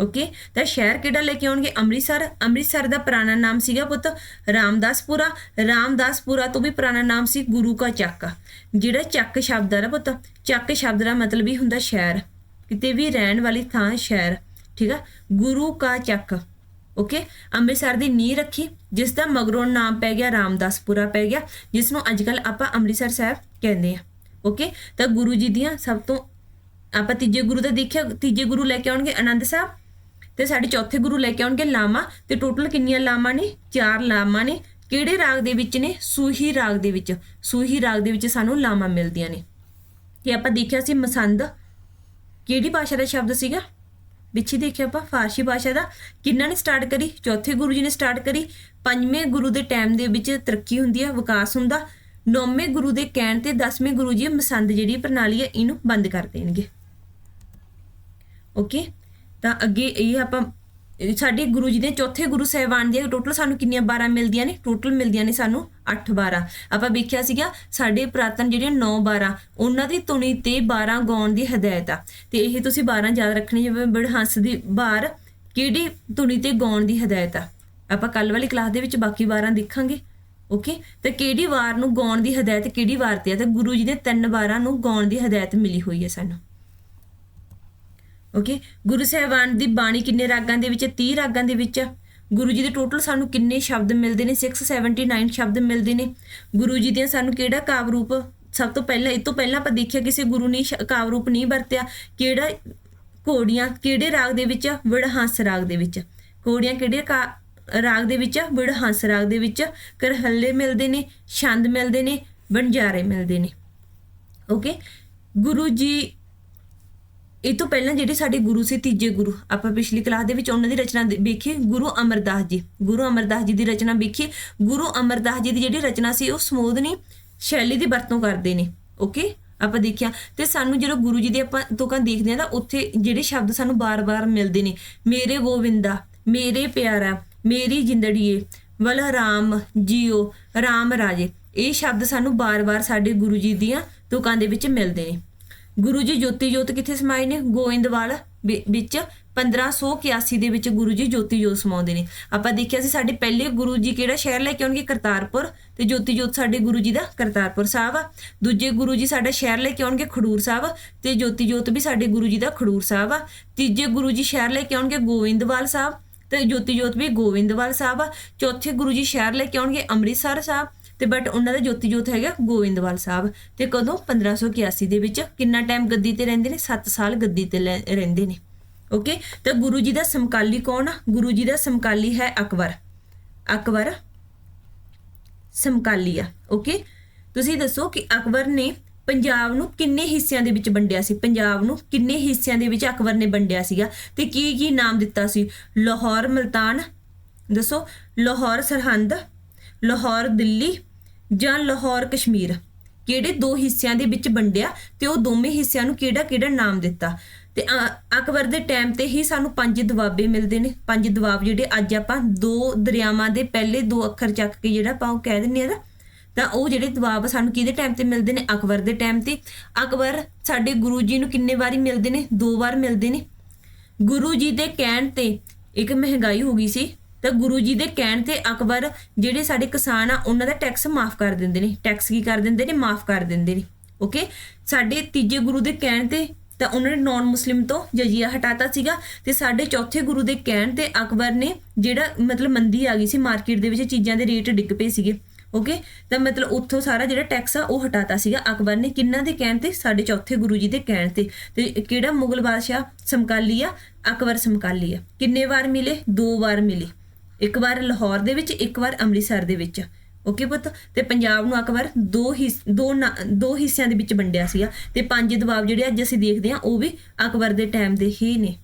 ਓਕੇ ਤਾਂ ਸ਼ਹਿਰ ਕਿਹੜਾ ਲੈ ਕੇ ਆਉਣਗੇ? ਅੰਮ੍ਰਿਤਸਰ। ਅੰਮ੍ਰਿਤਸਰ ਦਾ ਪੁਰਾਣਾ ਨਾਮ ਸੀਗਾ ਪੁੱਤ ਰਾਮਦਾਸਪੁਰਾ। ਰਾਮਦਾਸਪੁਰਾ ਤੋਂ ਵੀ ਪੁਰਾਣਾ ਨਾਮ ਸੀ ਗੁਰੂ ਕਾ ਚੱਕ। ਜਿਹੜਾ ਚੱਕ ਸ਼ਬਦ ਆ ਨਾ ਪੁੱਤ, ਚੱਕ ਸ਼ਬਦ ਦਾ ਮਤਲਬ ਹੀ ਹੁੰਦਾ ਸ਼ਹਿਰ। ਕਿਤੇ ਵੀ ਰਹਿਣ ਵਾਲੀ ਥਾਂ ਸ਼ਹਿਰ। ਠੀਕ ਆ? ਗੁਰੂ ਕਾ ਚੱਕ। ਓਕੇ ਅੰਮ੍ਰਿਤਸਰ ਦੀ ਨੀਂਹ ਰੱਖੀ ਜਿਸ ਦਾ ਮਗਰੋਂ ਨਾਮ ਪੈ ਗਿਆ ਰਾਮਦਾਸਪੁਰਾ ਪੈ ਗਿਆ ਜਿਸ ਨੂੰ ਅੱਜ ਕੱਲ ਆਪਾਂ ਅੰਮ੍ਰਿਤਸਰ ਸਾਹਿਬ ਕਹਿੰਦੇ ਆ। ਓਕੇ ਤਾਂ ਗੁਰੂ ਜੀ ਦੀਆਂ ਸਭ ਤੋਂ, ਆਪਾਂ ਤੀਜੇ ਗੁਰੂ ਦਾ ਦੇਖਿਆ, ਤੀਜੇ ਗੁਰੂ ਲੈ ਕੇ ਆਉਣਗੇ ਆਨੰਦ ਸਾਹਿਬ, ਤੇ ਸਾਡੇ ਚੌਥੇ ਗੁਰੂ ਲੈ ਕੇ ਆਉਣਗੇ ਲਾਮਾ, ਤੇ ਟੋਟਲ ਕਿੰਨੀਆਂ ਲਾਮਾਂ ਨੇ? ਚਾਰ ਲਾਮਾਂ ਨੇ। ਕਿਹੜੇ ਰਾਗ ਦੇ ਵਿੱਚ ਨੇ? ਸੂਹੀ ਰਾਗ ਦੇ ਵਿੱਚ। ਸੂਹੀ ਰਾਗ ਦੇ ਵਿੱਚ ਸਾਨੂੰ ਲਾਮਾਂ ਮਿਲਦੀਆਂ ਨੇ। ਤੇ ਆਪਾਂ ਦੇਖਿਆ ਸੀ ਮਸੰਦ। ਕਿਹੜੀ ਭਾਸ਼ਾ ਦਾ ਸ਼ਬਦ ਸੀਗਾ? ਪਿੱਛੇ ਦੇਖਿਆ ਆਪਾਂ, ਫਾਰਸੀ ਭਾਸ਼ਾ ਦਾ। ਕਿੰਨਾਂ ਨੇ ਸਟਾਰਟ ਕਰੀ? ਚੌਥੇ ਗੁਰੂ ਜੀ ਨੇ ਸਟਾਰਟ ਕਰੀ। ਪੰਜਵੇਂ ਗੁਰੂ ਦੇ ਟਾਈਮ ਦੇ ਵਿੱਚ ਤਰੱਕੀ ਹੁੰਦੀ ਹੈ ਵਿਕਾਸ ਹੁੰਦਾ। ਨੌਵੇਂ ਗੁਰੂ ਦੇ ਕਹਿਣ ਤੇ 10ਵੇਂ ਗੁਰੂ ਜੀ ਮਸੰਦ ਜਿਹੜੀ ਪ੍ਰਣਾਲੀ ਹੈ ਇਹਨੂੰ ਬੰਦ ਕਰ ਦੇਣਗੇ। ਓਕੇ ਤਾਂ ਅੱਗੇ ਇਹ ਆਪਾਂ ਸਾਡੇ ਗੁਰੂ ਜੀ ਦੇ ਚੌਥੇ ਗੁਰੂ ਸਾਹਿਬਾਨ ਦੀਆਂ ਟੋਟਲ ਸਾਨੂੰ ਕਿੰਨੀਆਂ 12 ਮਿਲਦੀਆਂ ਨੇ? ਟੋਟਲ ਮਿਲਦੀਆਂ ਨੇ ਸਾਨੂੰ 8 12 ਆਪਾਂ ਵੇਖਿਆ ਸੀਗਾ, ਸਾਡੇ ਪ੍ਰਾਤਨ ਜਿਹੜੇ 9 12 ਉਹਨਾਂ ਦੀ ਧੁਨੀ ਤੇ 12 ਗਾਉਣ ਦੀ ਹਦਾਇਤ ਆ। ਤੇ ਇਹ ਤੁਸੀਂ 12 ਯਾਦ ਰੱਖਣੀ ਜਿਵੇਂ ਬੜਹੰਸ ਦੀ ਬਾਰ ਕਿਹੜੀ ਧੁਨੀ ਤੇ ਗਾਉਣ ਦੀ ਹਦਾਇਤ ਆ? ਆਪਾਂ ਕੱਲ ਵਾਲੀ ਕਲਾਸ ਦੇ ਵਿੱਚ ਬਾਕੀ 12 ਦੇਖਾਂਗੇ। ਓਕੇ ਤੇ ਕਿਹੜੀ ਵਾਰ ਨੂੰ ਗਾਉਣ ਦੀ ਹਦਾਇਤ ਕਿਹੜੀ ਵਾਰ ਤੇ ਆ? ਤੇ ਗੁਰੂ ਜੀ ਦੇ ਤਿੰਨ ਵਾਰਾਂ ਨੂੰ ਗਾਉਣ ਦੀ ਹਦਾਇਤ ਮਿਲੀ ਹੋਈ ਹੈ ਸਾਨੂੰ। ਓਕੇ ਗੁਰੂ ਸਾਹਿਬਾਨ ਦੀ ਬਾਣੀ ਕਿੰਨੇ ਰਾਗਾਂ ਦੇ ਵਿੱਚ ਹੈ? 30 ਰਾਗਾਂ ਦੇ ਵਿੱਚ ਆ। ਗੁਰੂ ਜੀ ਦੇ ਟੋਟਲ ਸਾਨੂੰ ਕਿੰਨੇ ਸ਼ਬਦ ਮਿਲਦੇ ਨੇ? 679 ਸ਼ਬਦ ਮਿਲਦੇ ਨੇ। ਗੁਰੂ ਜੀ ਦੇ ਸਾਨੂੰ ਕਿਹੜਾ ਕਾਵ ਰੂਪ ਸਭ ਤੋਂ ਪਹਿਲਾਂ, ਇਹ ਤੋਂ ਪਹਿਲਾਂ ਆਪਾਂ ਦੇਖਿਆ ਕਿਸੇ ਗੁਰੂ ਨੇ ਸ਼- ਕਾਵ ਰੂਪ ਨਹੀਂ ਵਰਤਿਆ। ਕਿਹੜਾ ਘੋੜੀਆਂ ਕਿਹੜੇ ਰਾਗ ਦੇ ਵਿੱਚ ਆ? ਵਿੜਹੰਸ ਰਾਗ ਦੇ ਵਿੱਚ ਘੋੜੀਆਂ ਕਿਹੜੇ ਕਾ- ਰਾਗ ਦੇ ਵਿੱਚ ਆ? ਵਿੜਹੰਸ ਰਾਗ ਦੇ ਵਿੱਚ, ਕਰਹੱਲੇ ਮਿਲਦੇ ਨੇ, ਛੰਦ ਮਿਲਦੇ ਨੇ, ਵਣਜਾਰੇ ਮਿਲਦੇ ਨੇ। ਓਕੇ ਗੁਰੂ ਜੀ, ਇਹ ਤੋਂ ਪਹਿਲਾਂ ਜਿਹੜੇ ਸਾਡੇ ਗੁਰੂ ਸੀ, ਤੀਜੇ ਗੁਰੂ, ਆਪਾਂ ਪਿਛਲੀ ਕਲਾਸ ਦੇ ਵਿੱਚ ਉਹਨਾਂ ਦੀ ਰਚਨਾ ਦੇ- ਵੇਖੀ, ਗੁਰੂ ਅਮਰਦਾਸ ਜੀ। ਗੁਰੂ ਅਮਰਦਾਸ ਜੀ ਦੀ ਰਚਨਾ ਵੇਖੀ, ਗੁਰੂ ਅਮਰਦਾਸ ਜੀ ਦੀ ਜਿਹੜੀ ਰਚਨਾ ਸੀ, ਉਹ ਸਮੋਧਨੀ ਸ਼ੈਲੀ ਦੀ ਵਰਤੋਂ ਕਰਦੇ ਨੇ। ਓਕੇ ਆਪਾਂ ਦੇਖਿਆ, ਤੇ ਸਾਨੂੰ ਜਦੋਂ ਗੁਰੂ ਜੀ ਦੇ ਆਪਾਂ ਤੋਂ ਤੋਕਾਂ ਦੇਖਦੇ ਆ ਤਾਂ ਉੱਥੇ ਜਿਹੜੇ ਸ਼ਬਦ ਸਾਨੂੰ ਬਾਰ-ਬਾਰ ਮਿਲਦੇ ਨੇ, ਮੇਰੇ ਗੋਵਿੰਦਾ, ਮੇਰੇ ਪਿਆਰਾ ਮੇਰੀ ਜਿੰਦੜੀਏ, ਵਲ ਰਾਮ ਜੀਓ, ਰਾਮ ਰਾਜੇ। ਇਹ ਸ਼ਬਦ ਸਾਨੂੰ ਬਾਰ-ਬਾਰ ਸਾਡੇ ਗੁਰੂ ਜੀ ਦੀਆਂ ਤੁਕਾਂ ਦੇ ਵਿੱਚ ਮਿਲਦੇ ਨੇ। ਗੁਰੂ ਜੀ ਜੋਤੀ ਜੋਤ ਕਿੱਥੇ ਸਮਾਏ ਨੇ? ਗੋਇੰਦਵਾਲ ਵਿ- ਵਿੱਚ 1581 ਦੇ ਵਿੱਚ ਗੁਰੂ ਜੀ ਜੋਤੀ ਜੋਤ ਸਮਾਉਂਦੇ ਨੇ। ਆਪਾਂ ਦੇਖਿਆ ਸੀ ਸਾਡੇ ਪਹਿਲੇ ਗੁਰੂ ਜੀ ਕਿਹੜਾ ਸ਼ਹਿਰ ਲੈ ਕੇ ਆਉਣਗੇ? ਕਰਤਾਰਪੁਰ। ਤੇ ਜੋਤੀ ਜੋਤ ਸਾਡੇ ਗੁਰੂ ਜੀ ਦਾ ਕਰਤਾਰਪੁਰ ਸਾਹਿਬ ਆ। ਦੂਜੇ ਗੁਰੂ ਜੀ ਸਾਡਾ ਸ਼ਹਿਰ ਲੈ ਕੇ ਆਉਣਗੇ ਖਡੂਰ ਸਾਹਿਬ। ਤੇ ਜੋਤੀ ਜੋਤ ਵੀ ਸਾਡੇ ਗੁਰੂ ਜੀ ਦਾ ਖਡੂਰ ਸਾਹਿਬ ਆ। ਤੀਜੇ ਗੁਰੂ ਜੀ ਸ਼ਹਿਰ ਲੈ ਕੇ ਆਉਣਗੇ ਗੋਇੰਦਵਾਲ ਸਾਹਿਬ। ਤੇ ਜੋਤੀ ਜੋਤ ਵੀ ਗੋਇੰਦਵਾਲ ਸਾਹਿਬ ਆ। ਚੌਥੇ ਗੁਰੂ ਜੀ ਸ਼ਹਿਰ ਲੈ ਕੇ ਆਉਣਗੇ ਅੰਮ੍ਰਿਤਸਰ ਸਾਹਿਬ ਤੇ ਬਟ ਉਹਨਾਂ ਦਾ ਜੋਤੀ ਜੋਤ ਹੈਗਾ ਗੋਇੰਦਵਾਲ ਸਾਹਿਬ। ਤੇ ਕਦੋਂ? 1581 ਦੇ ਵਿੱਚ। ਕਿੰਨਾ ਟਾਈਮ ਗੱਦੀ ਤੇ ਰਹਿੰਦੇ ਨੇ? 7 ਸਾਲ ਗੱਦੀ ਤੇ ਲੈ- ਰਹਿੰਦੇ ਨੇ। ਓਕੇ ਤਾਂ ਗੁਰੂ ਜੀ ਦਾ ਸਮਕਾਲੀ ਕੌਣ ਆ? ਗੁਰੂ ਜੀ ਦਾ ਸਮਕਾਲੀ ਹੈ ਅਕਬਰ। ਅਕਬਰ ਸਮਕਾਲੀ ਆ। ਓਕੇ ਤੁਸੀਂ ਦੱਸੋ ਕਿ ਅਕਬਰ ਨੇ ਪੰਜਾਬ ਨੂੰ ਕਿੰਨੇ ਹਿੱਸਿਆਂ ਦੇ ਵਿੱਚ ਵੰਡਿਆ ਸੀ? ਪੰਜਾਬ ਨੂੰ ਕਿੰਨੇ ਹਿੱਸਿਆਂ ਦੇ ਵਿੱਚ ਅਕਬਰ ਨੇ ਵੰਡਿਆ ਸੀਗਾ? ਤੇ ਕੀ ਕੀ ਨਾਮ ਦਿੱਤਾ ਸੀ? ਲਾਹੌਰ ਮਲਤਾਨ, ਦੱਸੋ? ਲਾਹੌਰ ਸਰਹੰਦ, ਲਾਹੌਰ ਦਿੱਲੀ ਜਾਂ ਲਾਹੌਰ ਕਸ਼ਮੀਰ? ਕਿਹੜੇ ਦੋ ਹਿੱਸਿਆਂ ਦੇ ਵਿੱਚ ਵੰਡਿਆ ਤੇ ਉਹ ਦੋਵੇਂ ਹਿੱਸਿਆਂ ਨੂੰ ਕਿਹੜਾ ਕਿਹੜਾ ਨਾਮ ਦਿੱਤਾ? ਤੇ ਅਕਬਰ ਦੇ ਟਾਈਮ ਤੇ ਹੀ ਸਾਨੂੰ ਪੰਜ ਦਵਾਬੇ ਮਿਲਦੇ ਨੇ। ਪੰਜ ਦਵਾਬ ਜਿਹੜੇ ਅੱਜ ਆਪਾਂ ਦੋ ਦਰਿਆਵਾਂ ਦੇ ਪਹਿਲੇ ਦੋ ਅੱਖਰ ਚੱਕ ਕੇ ਜਿਹੜਾ ਆਪਾਂ ਉਹ ਕਹਿ ਦਿੰਦੇ ਆ ਨਾ ਤਾਂ ਉਹ ਜਿਹੜੇ ਦਵਾਬ ਸਾਨੂੰ ਕਿਹਦੇ ਟਾਈਮ ਤੇ ਮਿਲਦੇ ਨੇ? ਅਕਬਰ ਦੇ ਟਾਈਮ ਤੇ। ਅਕਬਰ ਸਾਡੇ ਗੁਰੂ ਜੀ ਨੂੰ ਕਿੰਨੇ ਵਾਰੀ ਮਿਲਦੇ ਨੇ? ਦੋ ਵਾਰ ਮਿਲਦੇ ਨੇ। ਗੁਰੂ ਜੀ ਦੇ ਕਹਿਣ ਤੇ ਇੱਕ ਮਹਿੰਗਾਈ ਹੋ ਗਈ ਸੀ। ਤਾਂ ਗੁਰੂ ਜੀ ਦੇ ਕਹਿਣ ਤੇ ਅਕਬਰ ਜਿਹੜੇ ਸਾਡੇ ਕਿਸਾਨ ਆ, ਉਹਨਾਂ ਦਾ ਟੈਕਸ ਮਾਫ ਕਰ ਦਿੰਦੇ ਨੇ। ਟੈਕਸ ਕੀ ਕਰ ਦਿੰਦੇ ਨੇ? ਮਾਫ ਕਰ ਦਿੰਦੇ ਨੇ। ਓਕੇ ਸਾਡੇ ਤੀਜੇ ਗੁਰੂ ਦੇ ਕਹਿਣ ਤੇ ਤਾਂ ਉਹਨਾਂ ਨੇ ਨਾਨ ਮੁਸਲਿਮ ਤੋਂ ਜਜ਼ੀਆ ਹਟਾਤਾ ਸੀਗਾ ਤੇ ਸਾਡੇ ਚੌਥੇ ਗੁਰੂ ਦੇ ਕਹਿਣ ਤੇ ਅਕਬਰ ਨੇ ਜਿਹੜਾ ਮਤਲਬ ਮੰਦੀ ਆ ਗਈ ਸੀ ਮਾਰਕੀਟ ਦੇ ਵਿੱਚ ਚੀਜ਼ਾਂ ਦੇ ਰੇਟ ਡਿੱਗ ਪਏ ਸੀਗੇ। ਓਕੇ ਤਾਂ ਮਤਲਬ ਉੱਥੋਂ ਸਾਰਾ ਜਿਹੜਾ ਟੈਕਸ ਆ, ਉਹ ਹਟਾਤਾ ਸੀਗਾ। ਅਕਬਰ ਨੇ ਕਿੰਨਾਂ ਦੇ ਕਹਿਣ ਤੇ? ਸਾਡੇ ਚੌਥੇ ਗੁਰੂ ਜੀ ਦੇ ਕਹਿਣ ਤੇ। ਤੇ ਕਿਹੜਾ ਮੁਗਲ ਬਾਦਸ਼ਾਹ ਸਮਕਾਲੀ ਆ? ਅਕਬਰ ਸਮਕਾਲੀ ਆ। ਕਿੰਨੇ ਵਾਰ ਮਿਲੇ? ਦੋ ਵਾਰ ਮਿਲੇ। ਇੱਕ ਵਾਰ ਲਾਹੌਰ ਦੇ ਵਿੱਚ, ਇੱਕ ਵਾਰ ਅੰਮ੍ਰਿਤਸਰ ਦੇ ਵਿੱਚ। ਓਕੇ ਪੁੱਤ? ਤੇ ਪੰਜਾਬ ਨੂੰ ਅਕਬਰ ਦੋ ਹਿੱਸ, ਦੋ ਨਾ- ਦੋ ਹਿੱਸਿਆਂ ਦੇ ਵਿੱਚ ਵੰਡਿਆ ਸੀਗਾ। ਤੇ ਪੰਜ ਦਬਾਅ ਜਿਹੜੇ ਅੱਜ ਅਸੀਂ ਦੇਖਦੇ ਹਾਂ, ਉਹ ਵੀ ਅਕਬਰ ਦੇ ਟਾਈਮ ਦੇ ਹੀ ਨੇ।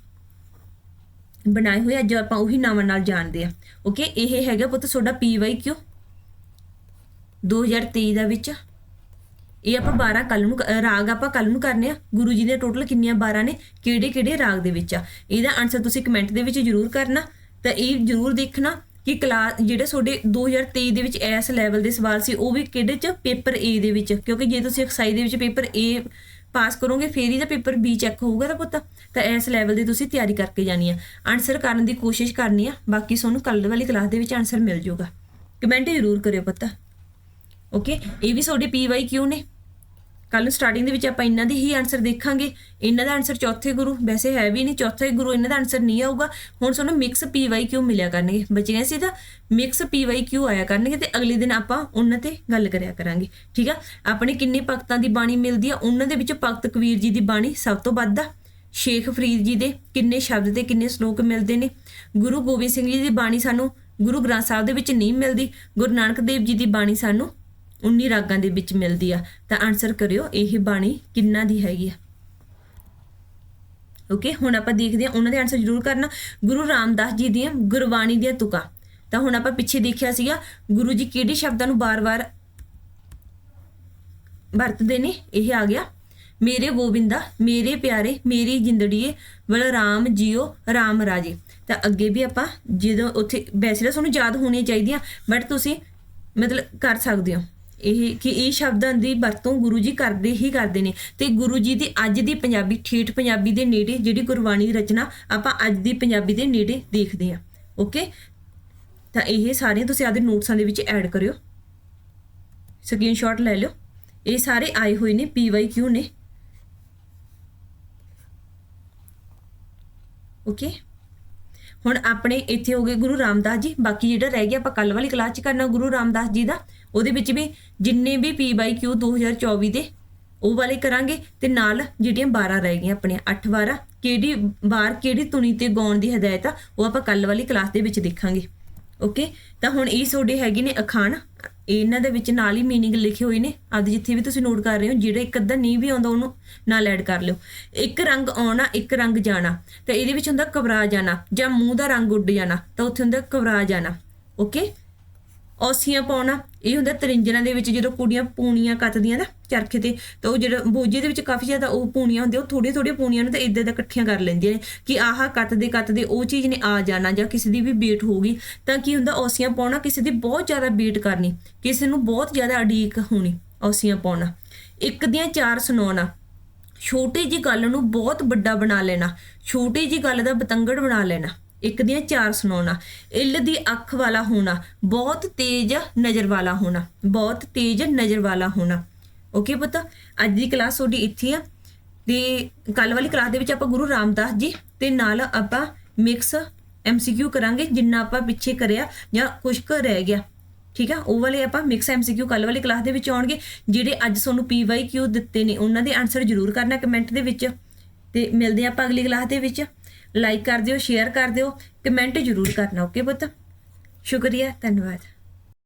ਬਣਾਏ ਹੋਏ, ਅੱਜ ਆਪਾਂ ਉਹੀ ਨਾਵਾਂ ਨਾਲ ਜਾਣਦੇ ਆ ਓਕੇ ਇਹ ਹੈਗਾ ਪੁੱਤ ਤੁਹਾਡਾ ਪੀਵਾਈ ਕਿਉਂ 2023 ਦਾ ਵਿੱਚ। ਇਹ ਆਪਾਂ 12 ਕੱਲ ਨੂੰ ਅ, ਰਾਗ ਆਪਾਂ ਕੱਲ ਨੂੰ ਕਰਨੇ ਆ। ਗੁਰੂ ਜੀ ਦੇ ਟੋਟਲ ਕਿੰਨੀਆਂ 12 ਨੇ? ਕਿਹੜੇ ਕਿਹੜੇ ਰਾਗ ਦੇ ਵਿੱਚ ਆ? ਇਹਦਾ ਆਨਸਰ ਤੁਸੀਂ ਕਮੈਂਟ ਦੇ ਵਿੱਚ ਜਰੂਰ ਕਰਨਾ। ਤਾਂ ਇਹ ਜਰੂਰ ਦੇਖਣਾ ਕਿ ਕਲਾਸ ਜਿਹੜੇ ਤੁਹਾਡੇ 2023 ਦੇ ਵਿੱਚ ਐਸ ਲੈਵਲ ਦੇ ਸਵਾਲ ਸੀ ਉਹ ਵੀ ਕਿਹੜੇ ਚ? ਪੇਪਰ A ਦੇ ਵਿੱਚ। ਕਿਉਂਕਿ ਜੇ ਤੁਸੀਂ ਐਕਸਾਈ ਦੇ ਵਿੱਚ ਪੇਪਰ A ਪਾਸ ਕਰੋਗੇ ਫੇਰ ਹੀ ਤਾਂ ਪੇਪਰ B ਚੈੱਕ ਹੋਊਗਾ ਤਾਂ ਪੁੱਤ। ਤਾਂ ਇਸ ਲੈਵਲ ਦੀ ਤੁਸੀਂ ਤਿਆਰੀ ਕਰਕੇ ਜਾਣੀ ਆ। ਆਨਸਰ ਕਰਨ ਦੀ ਕੋਸ਼ਿਸ਼ ਕਰਨੀ ਆ। ਬਾਕੀ ਤੁਹਾਨੂੰ ਕੱਲ ਵਾਲੀ ਕਲਾਸ ਦੇ ਵਿੱਚ ਆਨਸਰ ਮਿਲ ਜਾਊਗਾ। ਕਮੈਂਟ ਜ਼ਰੂਰ ਕਰਿਓ ਪੁੱਤ। ਓਕੇ ਇਹ ਵੀ ਤੁਹਾਡੇ ਪੀਵਾਈ ਕਿਉਂ ਨੇ? ਕੱਲ ਨੂੰ ਸਟਾਰਟਿੰਗ ਦੇ ਵਿੱਚ ਆਪਾਂ ਇਹਨਾਂ ਦੇ ਹੀ ਆਨਸਰ ਦੇਖਾਂਗੇ। ਇਹਨਾਂ ਦਾ ਆਨਸਰ ਚੌਥੇ ਗੁਰੂ, ਵੈਸੇ ਹੈ ਵੀ ਨਹੀਂ, ਚੌਥੇ ਗੁਰੂ ਇਹਨਾਂ ਦਾ ਆਨਸਰ ਨਹੀਂ ਆਊਗਾ। ਹੁਣ ਤੁਹਾਨੂੰ ਮਿਕਸ ਪੀਵਾਈ ਮਿਲਿਆ ਕਰਨਗੇ? ਬਚੀਆਂ ਸੀ ਤਾਂ ਮਿਕਸ ਪੀਵਾਈ ਆਇਆ ਕਰਨਗੇ ਤੇ ਅਗਲੇ ਦਿਨ ਆਪਾਂ ਉਹਨਾਂ ਤੇ ਗੱਲ ਕਰਿਆ ਕਰਾਂਗੇ। ਠੀਕ ਆ? ਆਪਣੇ ਕਿੰਨੇ ਭਗਤਾਂ ਦੀ ਬਾਣੀ ਮਿਲਦੀ ਆ? ਉਹਨਾਂ ਦੇ ਵਿੱਚ ਭਗਤ ਕਬੀਰ ਜੀ ਦੀ ਬਾਣੀ ਸਭ ਤੋਂ ਵੱਧ ਆ। ਸ਼ੇਖ ਫਰੀਦ ਜੀ ਦੇ ਕਿੰਨੇ ਸ਼ਬਦ ਤੇ ਕਿੰਨੇ ਸ਼ਲੋਕ ਮਿਲਦੇ ਨੇ? ਗੁਰੂ ਗੋਬਿੰਦ ਸਿੰਘ ਜੀ ਦੀ ਬਾਣੀ ਸਾਨੂੰ ਗੁਰੂ ਗ੍ਰੰਥ ਸਾਹਿਬ ਦੇ ਵਿੱਚ ਨਹੀਂ ਮਿਲਦੀ। ਗੁਰੂ ਨਾਨਕ ਦੇਵ ਜੀ ਦੀ ਬਾਣੀ ਸਾਨੂੰ 19 ਰਾਗਾਂ ਦੇ ਵਿੱਚ ਮਿਲਦੀ ਆ। ਤਾਂ ਆਨਸਰ ਕਰਿਓ, ਇਹ ਬਾਣੀ ਕਿੰਨਾ ਦੀ ਹੈਗੀ ਆ? ਓਕੇ ਹੁਣ ਆਪਾਂ ਦੇਖਦੇ ਹਾਂ, ਉਹਨਾਂ ਦੇ ਆਨਸਰ ਜ਼ਰੂਰ ਕਰਨਾ। ਗੁਰੂ ਰਾਮਦਾਸ ਜੀ ਦੀਆਂ ਗੁਰਬਾਣੀ ਦੀਆਂ ਤੁਕਾਂ। ਤਾਂ ਹੁਣ ਆਪਾਂ ਪਿੱਛੇ ਦੇਖਿਆ ਸੀਗਾ, ਗੁਰੂ ਜੀ ਕਿਹੜੇ ਸ਼ਬਦਾਂ ਨੂੰ ਬਾਰ-ਬਾਰ ਵਰਤਦੇ ਨੇ? ਇਹ ਆ ਗਿਆ, ਮੇਰੇ ਗੋਬਿੰਦਾ, ਮੇਰੇ ਪਿਆਰੇ, ਮੇਰੀ ਜਿੰਦੜੀਏ, ਬਲਰਾਮ ਜੀਓ, ਰਾਮ ਰਾਜੇ। ਤਾਂ ਅੱਗੇ ਵੀ ਆਪਾਂ ਜਦੋਂ ਉੱਥੇ, ਵੈਸੇ ਤਾਂ ਤੁਹਾਨੂੰ ਯਾਦ ਹੋਣੀਆਂ ਚਾਹੀਦੀਆਂ ਬਟ ਤੁਸੀਂ ਮਤਲਬ ਕਰ ਸਕਦੇ ਹੋ। ਇਹ ਕਿ ਇਹ ਸ਼ਬਦਾਂ ਦੀ ਵਰਤੋਂ ਗੁਰੂ ਜੀ ਕਰਦੇ ਹੀ ਕਰਦੇ ਨੇ। ਤੇ ਗੁਰੂ ਜੀ ਦੀ ਅੱਜ ਦੀ ਪੰਜਾਬੀ, ਠੇਠ ਪੰਜਾਬੀ ਦੇ ਨੇੜੇ ਜਿਹੜੀ ਗੁਰਬਾਣੀ ਦੀ ਰਚਨਾ ਆਪਾਂ ਅੱਜ ਦੀ ਪੰਜਾਬੀ ਦੇ ਨੇੜੇ ਦੇਖਦੇ ਹਾਂ। ਓਕੇ ਤਾਂ ਇਹ ਸਾਰੇ ਤੁਸੀਂ ਆਦੇ ਨੋਟਸਾਂ ਦੇ ਵਿੱਚ ਐਡ ਕਰਿਓ। ਸਕਰੀਨਸ਼ਾਟ ਲੈ ਲਿਓ। ਇਹ ਸਾਰੇ ਆਏ ਹੋਏ ਨੇ ਪੀਵਾਈਕਿਊ ਨੇ? ਓਕੇ ਹੁਣ ਆਪਣੇ ਇੱਥੇ ਹੋ ਗਏ ਗੁਰੂ ਰਾਮਦਾਸ ਜੀ। ਬਾਕੀ ਜਿਹੜਾ ਰਹਿ ਗਿਆ, ਆਪਾਂ ਕੱਲ ਵਾਲੀ ਕਲਾਸ ਚ ਕਰਨਾ ਗੁਰੂ ਰਾਮਦਾਸ ਜੀ ਦਾ। ਉਹਦੇ ਵਿੱਚ ਵੀ ਜਿੰਨੇ ਵੀ ਪੀ ਬਾਈ ਕਿਊ 2024 ਦੇ, ਉਹ ਵਾਲੇ ਕਰਾਂਗੇ। ਤੇ ਨਾਲ ਜਿਹੜੀਆਂ 12 ਰਹਿ ਗਈਆਂ ਆਪਣੀਆਂ 8 12 ਕਿਹੜੀ ਬਾਰ ਕਿਹੜੀ ਧੁਨੀ ਤੇ ਗਾਉਣ ਦੀ ਹਦਾਇਤ ਆ, ਉਹ ਆਪਾਂ ਕੱਲ ਵਾਲੀ ਕਲਾਸ ਦੇ ਵਿੱਚ ਦੇਖਾਂਗੇ। ਓਕੇ? ਤਾਂ ਹੁਣ ਇਹ ਤੁਹਾਡੇ ਹੈਗੇ ਨੇ ਅਖਾਣ। ਇਹਨਾਂ ਦੇ ਵਿੱਚ ਨਾਲ ਹੀ मीनिंग ਲਿਖੇ ਹੋਏ ਨੇ ਅੱਜ ਜਿੱਥੇ ਵੀ ਤੁਸੀਂ ਨੋਟ ਕਰ ਰਹੇ ਹੋ ਜਿਹੜਾ ਇੱਕ ਅੱਧਾ ਨਹੀਂ ਵੀ ਆਉਂਦਾ ਉਹਨੂੰ ਨਾਲ ਐਡ ਕਰ ਲਿਓ ਇੱਕ ਰੰਗ ਆਉਣਾ ਇੱਕ ਰੰਗ ਜਾਣਾ ਤਾਂ ਇਹਦੇ ਵਿੱਚ ਹੁੰਦਾ ਘਬਰਾ ਜਾਣਾ ਜਾਂ ਮੂੰਹ ਦਾ ਰੰਗ ਉੱਡ ਜਾਣਾ ਤਾਂ ਉੱਥੇ ਹੁੰਦਾ ਘਬਰਾ ਜਾਣਾ ਓਕੇ ਔਸੀਆਂ ਪਾਉਣਾ ਇਹ ਹੁੰਦਾ ਤਰਿੰਜਣਾ ਦੇ ਵਿੱਚ ਜਦੋਂ ਕੁੜੀਆਂ ਪੂਣੀਆਂ ਕੱਤਦੀਆਂ ਨਾ ਚਰਖੇ ਤੇ, ਤਾਂ ਉਹ ਜਿਹੜਾ ਬੋਝੇ ਦੇ ਵਿੱਚ ਕਾਫੀ ਜ਼ਿਆਦਾ ਉਹ ਪੂਣੀਆਂ ਹੁੰਦੀਆਂ, ਉਹ ਥੋੜੀਆਂ ਥੋੜੀਆਂ ਪੂਣੀਆਂ ਨੂੰ ਤਾਂ ਇਦਾਂ ਦਾ ਇਕੱਠੀਆਂ ਕਰ ਲੈਂਦੀਆਂ ਨੇ ਕਿ ਆਹ ਕੱਤਦੇ ਕੱਤਦੇ ਉਹ ਚੀਜ਼ ਨੇ ਆ ਜਾਣਾ ਜਾਂ ਕਿਸੇ ਦੀ ਵੀ ਬੇਟ ਹੋ ਗਈ, ਤਾਂ ਕੀ ਹੁੰਦਾ ਔਸੀਆਂ ਪਾਉਣਾ ਕਿਸੇ ਦੀ ਬਹੁਤ ਜ਼ਿਆਦਾ ਬੇਟ ਕਰਨੀ, ਕਿਸੇ ਨੂੰ ਬਹੁਤ ਜ਼ਿਆਦਾ ਅਡੀਕ ਹੋਣੀ ਔਸੀਆਂ ਪਾਉਣਾ। ਇੱਕ ਦੀਆਂ ਚਾਰ ਸੁਣਾਉਣਾ, ਛੋਟੀ ਜੀ ਗੱਲ ਨੂੰ ਬਹੁਤ ਵੱਡਾ ਬਣਾ ਲੈਣਾ, ਛੋਟੀ ਜੀ ਗੱਲ ਦਾ ਬਤੰਗੜ ਬਣਾ ਲੈਣਾ। ਇੱਕ ਦੀਆਂ ਚਾਰ ਸੁਣਾਉਣਾ, ਇੱਲ ਦੀ ਅੱਖ ਵਾਲਾ ਹੋਣਾ, ਬਹੁਤ ਤੇਜ਼ ਨਜ਼ਰ ਵਾਲਾ ਹੋਣਾ, ਬਹੁਤ ਤੇਜ਼ ਨਜ਼ਰ ਵਾਲਾ ਹੋਣਾ। ਓਕੇ ਪੁੱਤ, ਅੱਜ ਦੀ ਕਲਾਸ ਤੁਹਾਡੀ ਇੱਥੇ ਆ। ਤੇ ਕੱਲ ਵਾਲੀ ਕਲਾਸ ਦੇ ਵਿੱਚ ਆਪਾਂ ਗੁਰੂ ਰਾਮਦਾਸ ਜੀ ਤੇ ਨਾਲ ਆਪਾਂ ਮਿਕਸ ਐਮਸੀਕਿਊ ਕਰਾਂਗੇ, ਜਿੰਨਾ ਆਪਾਂ ਪਿੱਛੇ ਕਰਿਆ ਜਾਂ ਕੁਝ ਕੁ ਰਹਿ ਗਿਆ। ਠੀਕ ਆ? ਉਹ ਵਾਲੇ ਆਪਾਂ ਮਿਕਸ ਐਮਸੀਕਿਊ ਕੱਲ ਵਾਲੀ ਕਲਾਸ ਦੇ ਵਿੱਚ ਆਉਣਗੇ, ਜਿਹੜੇ ਅੱਜ ਤੁਹਾਨੂੰ ਪੀਵਾਈਕਿਊ ਦਿੱਤੇ ਨੇ, ਉਹਨਾਂ ਦੇ ਆਨਸਰ ਜ਼ਰੂਰ ਕਰਨਾ ਕਮੈਂਟ ਦੇ ਵਿੱਚ। ਤੇ ਮਿਲਦੇ ਹਾਂ ਆਪਾਂ ਅਗਲੀ ਕਲਾਸ ਦੇ ਵਿੱਚ। ਲਾਈਕ ਕਰ ਦਿਓ ਸ਼ੇਅਰ ਕਰ ਦਿਓ ਕਮੈਂਟ ਜ਼ਰੂਰ ਕਰਨਾ ਓਕੇ ਪੁੱਤ? ਸ਼ੁਕਰੀਆ ਧੰਨਵਾਦ।